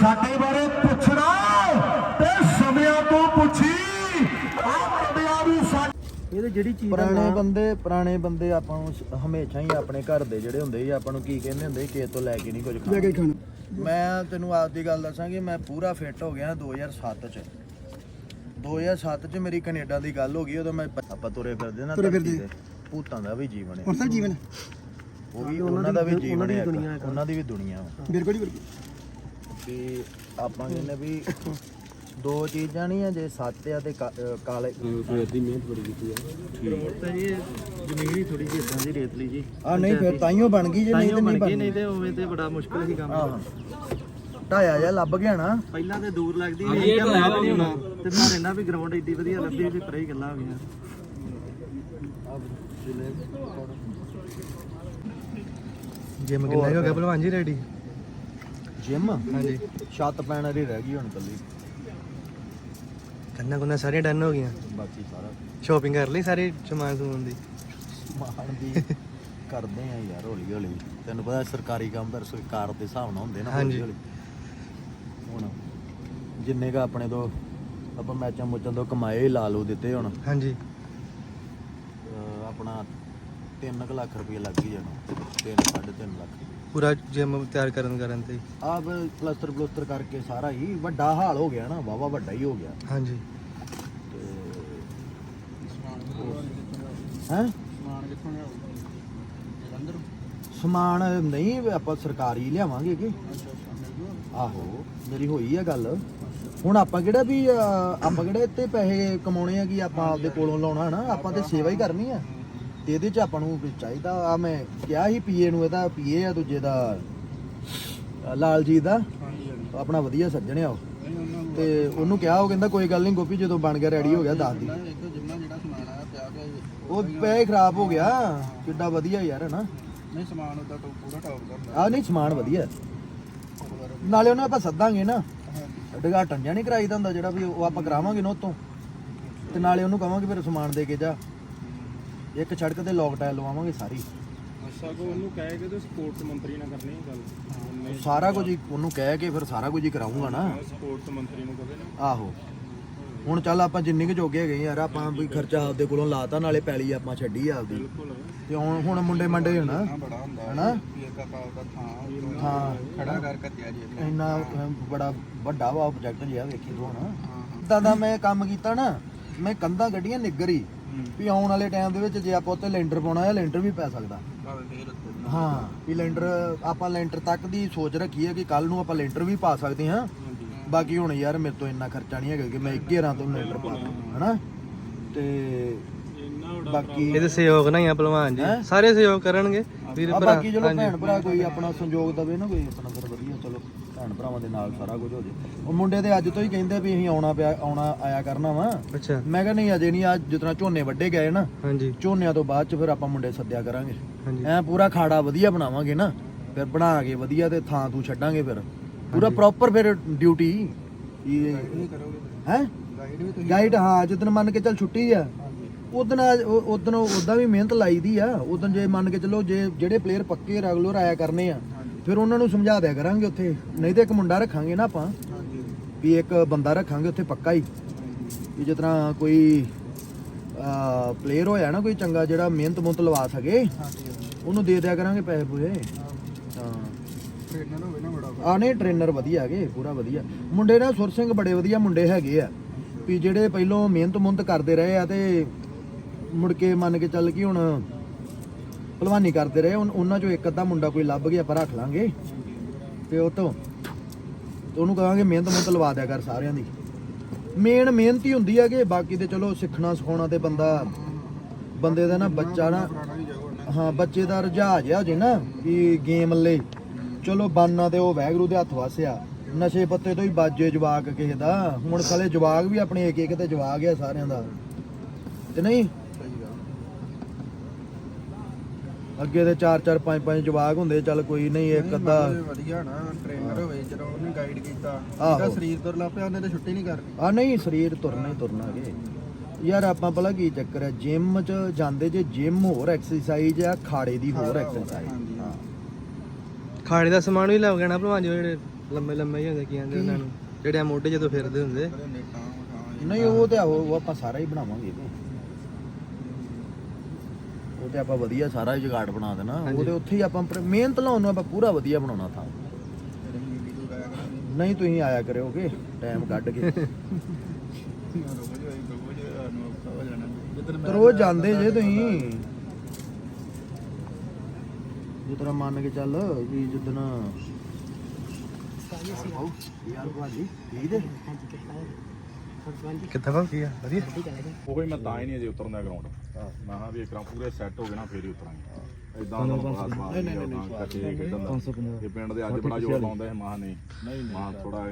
ਸਾਡੇ ਬਾਰੇ ਪੁੱਛਣਾ ਤੇ ਸਮਿਆਂ ਤੋਂ ਪੁੱਛੀ। ਆ ਸਾਡੇ ਜਿਹੜੀ ਚੀਜ਼ ਦਾ ਪੁਰਾਣੇ ਬੰਦੇ ਪੁਰਾਣੇ ਬੰਦੇ ਆਪਾਂ ਨੂੰ ਸ- ਹਮੇਸ਼ਾ ਹੀ ਆਪਣੇ ਘਰ ਦੇ ਜਿਹੜੇ ਹੁੰਦੇ ਸੀ ਆਪਾਂ ਨੂੰ ਕੀ ਕਹਿੰਦੇ ਹੁੰਦੇ ਸੀ ਕਿਸੇ ਤੋਂ ਲੈ ਕੇ ਨਹੀਂ ਕੁਝ ਲੈ ਕੇ ਖਾਣਾ। ਖਾਣਾ। ਮੈਂ ਤੈਨੂੰ ਆਪ ਦੀ ਗੱਲ ਦੱਸਾਂ ਕਿ ਮੈਂ ਪੂਰਾ ਫਿੱਟ ਹੋ ਗਿਆ 2007 ਚ। 2007 ਚ ਮੇਰੀ ਕੈਨੇਡਾ ਦੀ ਗੱਲ ਹੋ ਗਈ ਉਦੋਂ ਮੈਂ ਪ- ਆਪਾਂ ਤੁਰੇ ਫਿਰਦੇ ਨਾ ਤੁਰੇ ਫਿਰਦੇ। ਭੂਤਾਂ ਦਾ ਵੀ ਜੀਵਨ ਹੈ। ਹੁਣ ਤਾਂ ਜੀਵਨ ਉਹ ਵੀ ਉਹਨਾਂ ਦਾ ਵੀ ਜੀਵਨ ਉਹਨਾਂ ਦੀ ਹੈ ਇੱਕ। ਦੁਨੀਆ ਹੈ। ਉਹਨਾਂ ਦੀ ਵੀ ਦੁਨੀਆ ਵਾ। ਬਿਲਕੁਲ ਹੀ ਬਿਲਕੁਲ ਵੀ ਆਪਾਂ ਕਹਿੰਦੇ ਵੀ ਦੋ ਚੀਜ਼ਾਂ ਨਹੀਂ ਆ ਜੇ ਸੱਚ ਆ ਤੇ ਕਾ- ਕਾਲੇ। ਸਵੇਰ ਦੀ ਮਿਹਨਤ ਬੜੀ ਕੀਤੀ ਹੈ। ਰੋਡ ਤੇ ਜੀ ਜ਼ਮੀਨ ਹੀ ਥੋੜੀ ਜਿਹੀ ਇਦਾਂ ਦੀ ਰੇਤਲੀ ਜੀ। ਆ ਨਹੀਂ ਫਿਰ ਤਾਈਓ ਬਣ ਗਈ ਜੇ ਨਹੀਂ ਤੇ ਤਾਈਓ ਨਹੀਂ ਬਣ ਗਈ ਬਣਨੀ ਨਹੀਂ ਤੇ ਉਵੇਂ ਤੇ ਬੜਾ ਮੁਸ਼ਕਲ ਸੀ ਕੰਮ ਆਹ ਢਾਇਆ ਜਾਂ ਲੱਭ ਗਿਆ ਨਾ। ਪਹਿਲਾਂ ਤੇ ਦੂਰ ਲੱਗਦੀ ਸੀ ਇਹ ਤਾਂ ਹੈ ਨਹੀਂ ਹੋਣਾ। ਤੇ ਮੈਂ ਰਹਿਣਾ ਵੀ ਗਰਾਊਂਡ ਏਡੀ ਵਧੀਆ ਲੱਭੀ ਵੀ ਪਰੇ ਹੀ ਗੱਲਾਂ ਹੋ ਗਈਆਂ ਜਿਮ ਕਿੰਨਾ ਹੋ ਗਿਆ ਭਲਵਾਨ ਜੀ ਰੈਡੀ ਜਿਮ ਹਾਂਜੀ। ਛੱਤ ਪੈਣ ਵਾਲੀ ਰਹਿ ਗਈ ਹੁਣ ਕੱਲੀ ਕੰਨਾ ਕੁੰਨਾ ਸਾਰੀਆਂ ਡਨ ਹੋ ਗਈਆਂ? ਬਾਕੀ ਸਾਰਾ। ਸ਼ਾਪਿੰਗ ਕਰ ਲਈ ਸਾਰੇ ਸਮਾਨ ਸਮੂਨ ਦੀ? ਸਮਾਨ ਦੀ ਕਰਦੇ ਆ ਯਾਰ ਹੌਲੀ ਹੌਲੀ ਤੈਨੂੰ ਪਤਾ ਸਰਕਾਰੀ ਕੰਮ ਤਾਂ ਸਰਕਾਰ ਦੇ ਹਿਸਾਬ ਨਾਲ ਹੁੰਦੇ ਨਾ। ਹੌਲੀ ਹੁਣ ਜਿੰਨੇ ਕਾ ਆਪਣੇ ਤੋਂ ਆਪਾਂ ਮੈਚਾਂ ਮੁੱਚਾਂ ਤੋਂ ਕਮਾਏ ਲਾ ਲਓ ਦਿੱਤੇ ਹੁਣ। ਹਾਂਜੀ। ਆਪਣਾ 3 ਲੱਖ ਰੁਪਏ ਲੱਗ ਹੀ ਜਾਣਾ। 3 3.5 ਲੱਖ। ਪੂਰਾ ਜਿਮ ਤਿਆਰ ਕਰਨ ਕਰਨ ਤੇ ਆਪ ਪਲਸਟਰ ਪਲਸਟਰ ਕਰਕੇ ਸਾਰਾ ਹੀ ਵੱਡਾ ਹਾਲ ਹੋ ਗਿਆ ਨਾ ਵਾਵਾ ਵੱਡਾ ਹੀ ਹੋ ਗਿਆ। ਹਾਂਜੀ। ਹੈ? ਸਮਾਨ ਕਿੱਥੋਂ ਲਿਆਓ ਜਲੰਧਰ ਸਮਾਨ ਨਹੀਂ ਆਪਾਂ ਸਰਕਾਰੀ ਲਿਆਵਾਂਗੇ ਕਿ? ਆਹੋ ਮੇਰੀ ਹੋਈ ਆ ਗੱਲ। ਹੁਣ ਆਪਾਂ ਕਿਹੜਾ ਵੀ ਅਹ, ਆਪਾਂ ਕਿਹੜਾ ਇੱਥੇ ਪੈਸੇ ਕਮਾਉਣੇ ਆ ਕਿ ਆਪਾਂ ਆਪਦੇ ਕੋਲੋਂ ਲਾਉਣਾ ਨਾ ਆਪਾਂ ਤੇ ਸੇਵਾ ਹੀ ਕਰਨੀ ਆ। ਤੇ ਇਹਦੇ ਚ ਆਪਾਂ ਨੂੰ ਵੀ ਚਾਹੀਦਾ ਆ ਮੈਂ ਕਿਹਾ ਸੀ ਪੀਏ ਨੂੰ ਇਹਦਾ ਪੀਏ ਆ ਦੂਜੇ ਦਾ ਅਹ, ਲਾਲਜੀਤ ਦਾ। ਆਪਣਾ ਵਧੀਆ ਸੱਜਣ ਆ ਉਹ। ਤੇ ਉਹਨੂੰ ਕਿਹਾ ਉਹ ਕਹਿੰਦਾ ਕੋਈ ਗੱਲ ਨਹੀਂ ਗੋਪੀ ਜਦੋਂ ਬਣ ਗਿਆ ਰੈਡੀ ਹੋ ਗਿਆ ਦੱਸ ਦੀ। ਜਿੰਨਾ ਜਿਹੜਾ ਸਮਾਨ ਆਇਆ ਪਿਆ ਗਿਆ ਉਹ ਪੈ ਖਰਾਬ ਹੋ ਗਿਆ। ਕਿੱਡਾ ਵਧੀਆ ਯਾਰ ਹਨਾ? ਨਹੀਂ ਸਮਾਨ ਉਹਦਾ ਤਾਂ ਪੂਰਾ ਟੌਪ ਕਰਦਾ ਆ ਨਹੀਂ ਸਮਾਨ ਵਧੀਆ। ਨਾਲੇ ਉਹਨੂੰ ਆਪਾਂ ਸੱਦਾਂਗੇ ਨਾ। ਉਦਘਾਟਨ ਜਾਂ ਨਹੀਂ ਕਰਾਈਦਾ ਹੁੰਦਾ ਜਿਹੜਾ ਵੀ ਉਹ ਆਪਾਂ ਕਰਾਵਾਂਗੇ ਨਾ ਉਤੋਂ। ਤੇ ਨਾਲੇ ਉਹਨੂੰ ਕਵਾਂਗੇ ਫਿਰ ਸਮਾਨ ਦੇ ਕੇ ਜਾ। ਇੱਕ ਸੜਕ ਤੇ ਲੋਕ ਟਾਇਲ ਲਵਾਵਾਂਗੇ ਸਾਰੀ। ਅੱਛਾ ਕੋ ਉਹਨੂੰ ਕਹੇ ਕਿ ਤੇ ਸਪੋਰਟਸ ਮੰਤਰੀ ਨਾਲ ਕਰਨੀ ਹੈ ਗੱਲ। ਸਾਰਾ ਕੁਝ ਹੀ ਉਹਨੂੰ ਕਹਿ ਕੇ ਫਿਰ ਸਾਰਾ ਕੁਝ ਹੀ ਕਰਾਉਂਗਾ ਨਾ। ਸਪੋਰਟਸ ਮੰਤਰੀ ਨੂੰ ਕਹੇ ਨਾ। ਆਹੋ। ਹੁਣ ਚੱਲ ਆਪਾਂ ਜਿੰਨੇ ਕੁ ਜੋਗੇ ਹੈਗੇ ਯਾਰ ਆਪਾਂ ਵੀ ਖਰਚਾ ਆਪਦੇ ਕੋਲੋਂ ਲਾਤਾ ਨਾਲੇ ਪੈਲੀ ਆਪਾਂ ਛੱਡੀ ਆ ਆਪਦੀ। ਬਿਲਕੁਲ। ਤੇ ਹੁਣ ਹੁਣ ਮੁੰਡੇ ਮੰਡੇ ਹਨਾ? ਪੀਰ ਦਾ ਕਾਲ ਦਾ ਥਾਂ ਹਾਂ ਖੜਾ ਕਰ ਕੱਤਿਆ ਜੀ ਇੰਨਾ ਬੜਾ ਵੱਡਾ ਵਾ ਪ੍ਰੋਜੈਕਟ ਜਿਆ ਵੇਖੀ ਤੂੰ ਹੁਣ। ਇਦਾਂ ਦਾ ਮੈਂ ਕੰਮ ਕੀਤਾ ਨਾ ਮੈਂ ਕੰਧਾਂ ਗੱਡੀਆਂ ਨਿੱਗਰੀ ਵੀ ਆਉਣ ਵਾਲੇ ਟਾਈਮ ਦੇ ਵਿੱਚ ਜੇ ਆਪਾਂ ਉੱਤੇ ਲੈਂਟਰ ਪਾਉਣਾ ਹੈ ਲੈਂਟਰ ਵੀ ਪੈ ਸਕਦਾ। ਹਾਂ ਵੀ ਲੈਂਟਰ ਆਪਾਂ ਲੈਂਟਰ ਤੱਕ ਦੀ ਸੋਚ ਰੱਖੀ ਹੈ ਕਿ ਕੱਲ ਨੂੰ ਆਪਾਂ ਲੈਂਟਰ ਵੀ ਪਾ ਸਕਦੇ ਹਾਂ। ਬਾਕੀ ਹੁਣ ਯਾਰ ਮੇਰੇ ਤੋਂ ਇੰਨਾ ਖਰਚਾ ਨਹੀਂ ਹੈਗਾ ਕਿ ਮੈਂ 11 ਤੋਂ ਲੈਂਟਰ ਪਾ ਦਾਂ ਹਨਾ? ਤੇ ਬਾਕੀ ਇਹਦੇ ਸਹਿਯੋਗ ਨਹੀਂ ਆ ਭਲਵਾਨ ਜੀ। ਹੈਂ? ਸਾਰੇ ਸਹਿਯੋਗ ਕਰਨਗੇ। ਵੀਰ ਭਰਾ ਬਾਕੀ ਚਲੋ ਭੈਣ ਭਰਾ ਕੋਈ ਆਪਣਾ ਸੰਯੋਗ ਦਵੇ ਨਾ ਕੋਈ ਆਪਣਾ ਫਿਰ ਵਧੀਆ। ਭੈਣ ਭਰਾਵਾਂ ਦੇ ਨਾਲ ਸਾਰਾ ਕੁਝ ਹੋ ਜੇ। ਉਹ ਮੁੰਡੇ ਤੇ ਅੱਜ ਤੋਂ ਹੀ ਕਹਿੰਦੇ ਵੀ ਅਸੀਂ ਆਉਣਾ ਪਿਆ ਆਉਣਾ ਆਇਆ ਕਰਨਾ ਵਾ। ਅੱਛਾ। ਮੈਂ ਕਿਹਾ ਨਹੀਂ ਅਜੇ ਨਹੀਂ ਅੱਜ ਜਿਤਨਾ ਝੋਨੇ ਵੱਡੇ ਗਏ ਨਾ ਹਾਂਜੀ। ਝੋਨਿਆਂ ਤੋਂ ਬਾਅਦ ਚ ਫਿਰ ਆਪਾਂ ਮੁੰਡੇ ਸੱਦਿਆ ਕਰਾਂਗੇ। ਹਾਂਜੀ। ਐ ਪੂਰਾ ਖਾੜਾ ਵਧੀਆ ਬਣਾਵਾਂਗੇ ਨਾ ਫਿਰ ਬਣਾ ਕੇ ਵਧੀਆ ਤੇ ਥਾਂ ਤੂੰ ਛੱਡਾਂਗੇ ਫਿਰ। ਪੂਰਾ ਪ੍ਰੋਪਰ ਫਿਰ ਡਿਊਟੀ ਇਹ? ਹੈ? ਗਾਈਡ ਹਾਂ ਜਿੱਦਨ ਮੰਨ ਕੇ ਚੱਲ ਛੁੱਟੀ ਆ ਉਦਨ ਉਦਨ ਉਦਾਂ ਵੀ ਮਿਹਨਤ ਲਾਈਦੀ ਆ। ਉਦਨ ਜੇ ਮੰਨ ਕੇ ਚੱਲੋ ਜੇ ਜਿਹੜੇ ਪਲੇਅਰ ਪੱਕੇ ਰੈਗੂਲਰ ਆਇਆ ਕਰਨੇ ਆ ਫਿਰ ਉਹਨਾਂ ਨੂੰ ਸਮਝਾ ਦਿਆ ਕਰਾਂਗੇ ਉੱਥੇ। ਨਹੀਂ ਤੇ ਇੱਕ ਮੁੰਡਾ ਰੱਖਾਂਗੇ ਨਾ ਆਪਾਂ। ਵੀ ਇੱਕ ਬੰਦਾ ਰੱਖਾਂਗੇ ਉੱਥੇ ਪੱਕਾ ਹੀ। ਵੀ ਜਿਸ ਤਰ੍ਹਾਂ ਕੋਈ ਪਲੇਅਰ ਹੋਇਆ ਨਾ ਕੋਈ ਚੰਗਾ ਜਿਹੜਾ ਮਿਹਨਤ ਮੁਹਨਤ ਲਵਾ ਸਕੇ, ਉਹਨੂੰ ਦੇ ਦਿਆ ਕਰਾਂਗੇ ਪੈਸੇ ਪੂਰੇ ਹਾਂ। ਟ੍ਰੇਨਰ ਹੋਵੇ ਨਾ ਬੜਾ ਆ ਨਹੀਂ ਟ੍ਰੇਨਰ ਵਧੀਆ ਹੈਗੇ, ਪੂਰਾ ਵਧੀਆ। ਮੁੰਡੇ ਨਾ ਸੁਰ ਸਿੰਘ ਬੜੇ ਵਧੀਆ ਮੁੰਡੇ ਹੈਗੇ ਆ। ਵੀ ਜਿਹੜੇ ਪਹਿਲੋਂ ਮਿਹਨਤ ਮੁਹਨਤ ਕਰਦੇ ਰਹੇ ਆ ਤੇ ਮੁੜ ਕੇ ਮੰਨ ਕੇ ਚੱਲ ਕਿ ਹੁਣ ਭਲਵਾਨੀ ਕਰਦੇ ਰਹੇ। ਉਨ- ਉਹਨਾਂ ਚੋਂ ਇੱਕ ਅੱਧਾ ਮੁੰਡਾ ਕੋਈ ਲੱਭ ਗਿਆ, ਆਪਾਂ ਰੱਖ ਲਾਂਗੇ। ਤੇ ਉਹ ਤੋਂ ਤੇ ਉਹਨੂੰ ਕਹਾਂਗੇ, ਮਿਹਨਤ ਮੁਹਨਤ ਲਵਾ ਦਿਆ ਕਰ ਸਾਰਿਆਂ ਦੀ। ਮੇਨ ਮਿਹਨਤ ਹੀ ਹੁੰਦੀ ਹੈ ਕਿ ਬਾਕੀ ਤੇ ਚਲੋ ਸਿੱਖਣਾ ਸਿਖਾਉਣਾ ਤੇ ਬੰਦਾ, ਬੰਦੇ ਦਾ ਨਾ ਬੱਚਾ ਨਾ, ਹਾਂ, ਬੱਚੇ ਦਾ ਰੁਝਾਅ ਜਿਹਾ ਹੋ ਜੇ ਨਾ ਕਿ ਗੇਮ ਲਈ ਚਲੋ ਬਾਨਾ ਤੇ ਉਹ ਵੈਗਰੂ ਦੇ ਹੱਥ ਵਾਸਿਆ। ਨਸ਼ੇ ਪੱਤੇ ਤੋਂ ਹੀ ਬਾਜੇ ਜਵਾਕ ਕਿਸੇ ਦਾ। ਹੁਣ ਸਾਲੇ ਜਵਾਕ ਵੀ ਆਪਣੇ ਇੱਕ ਇੱਕ ਤੇ ਜਵਾਕ ਆ ਸਾਰਿਆਂ ਦਾ। ਤੇ ਨਹੀਂ ਅੱਗੇ ਤੇ 4 4 5 5 ਜਵਾਕ ਹੁੰਦੇ ਚੱਲ ਕੋਈ ਨਹੀਂ ਇੱਕ ਅੱਧਾ। ਵਧੀਆ ਨਾ ਟ੍ਰੇਨਰ ਹੋਵੇ ਜਦੋਂ ਉਹਨੇ ਗਾਈਡ ਕੀਤਾ। ਜਿਹੜਾ ਸਰੀਰ ਤੁਰ ਲੱਗ ਪਿਆ ਉਹਨੇ ਤਾਂ ਛੁੱਟੀ ਨਹੀਂ ਕਰਨੀ। ਆ ਨਹੀਂ ਸਰੀਰ ਤੁਰਨਾ ਹੀ ਤੁਰਨਾ ਗੇ। ਯਾਰ ਆਪਾਂ ਭਲਾ ਕੀ ਚੱਕਰ ਹੈ ਜਿਮ ਚ ਜਾਂਦੇ ਜੇ ਜਿਮ ਹੋਰ ਐਕਸਰਸਾਈਜ਼ ਆ ਖਾੜੇ ਦੀ ਹੋਰ ਐਕਸਰਸਾਈਜ਼ ਹਾਂ। ਖਾੜੇ ਦਾ ਸਮਾਨ ਵੀ ਲੱਗ ਗਿਆ ਨਾ ਭਲਵਾਨ ਜੀ ਜਿਹੜੇ ਲੰਮੇ ਲੰਮੇ ਹੀ ਹੁੰਦੇ ਕੀ ਕਹਿੰਦੇ ਉਹਨਾਂ ਨੂੰ ਜਿਹੜੇ ਮੋਢੇ ਜਦੋਂ ਫਿਰਦੇ ਹੁੰਦੇ। ਨਹੀਂ ਉਹ ਤੇ ਆਹੋ ਉਹ ਆਪਾਂ ਸਾਰਾ ਹੀ ਬਣਾਵਾਂਗੇ। ਉਹ ਤੇ ਆਪਾਂ ਵਧੀਆ ਸਾਰਾ ਹੀ ਜੁਗਾੜ ਬਣਾ ਦੇਣਾ। ਉਹ ਤੇ ਉੱਥੇ ਹੀ ਆਪਾਂ ਪਰ- ਮਿਹਨਤ ਲਾਉਣ ਨੂੰ ਆਪਾਂ ਪੂਰਾ ਵਧੀਆ ਬਣਾਉਣਾ ਥਾਂ। ਨਹੀਂ ਤੁਸੀਂ ਆਇਆ ਕਰਿਓਗੇ ਟਾਈਮ ਕੱਢ ਕੇ। ਤੇ ਰੋਜ਼ ਜਾਂਦੇ ਜੇ ਤੁਸੀਂ। ਜਿਤਨਾ ਮੰਨ ਕੇ ਚੱਲ ਵੀ ਜਿੱਦਣ ਯਾਰ ਭਾਜੀ ਠੀਕ ਹੈ ਕਿੱਥੇ ਪਹੁੰਚੀ ਆ ਵਧੀਆ? ਉਹ ਹੀ ਮੈਂ ਤਾਂ ਹੀ ਨਹੀਂ ਅਜੇ ਉਤਰਨਾ ਗਰਾਊਂਡ ਮੈਂ ਕਿਹਾ ਵੀ ਇੱਕ ਵਾਰ ਪੂਰੇ ਸੈੱਟ ਹੋ ਗਏ ਨਾ ਫੇਰ ਹੀ ਉਤਰਾਂਗੇ। ਇਦਾਂ ਦਾ ਬਾਤ ਨਹੀਂ ਨਹੀਂ ਨਹੀਂ ਕੱਟੇ ਖੇਡਣ ਦਾ। ਇਹ ਪਿੰਡ ਦੇ ਅੱਜ ਬੜਾ ਜ਼ੋਰ ਲਾਉਂਦਾ ਹੈ ਮਾਂ ਨਹੀਂ ਨਹੀਂ ਮਾਂ ਥੋੜਾ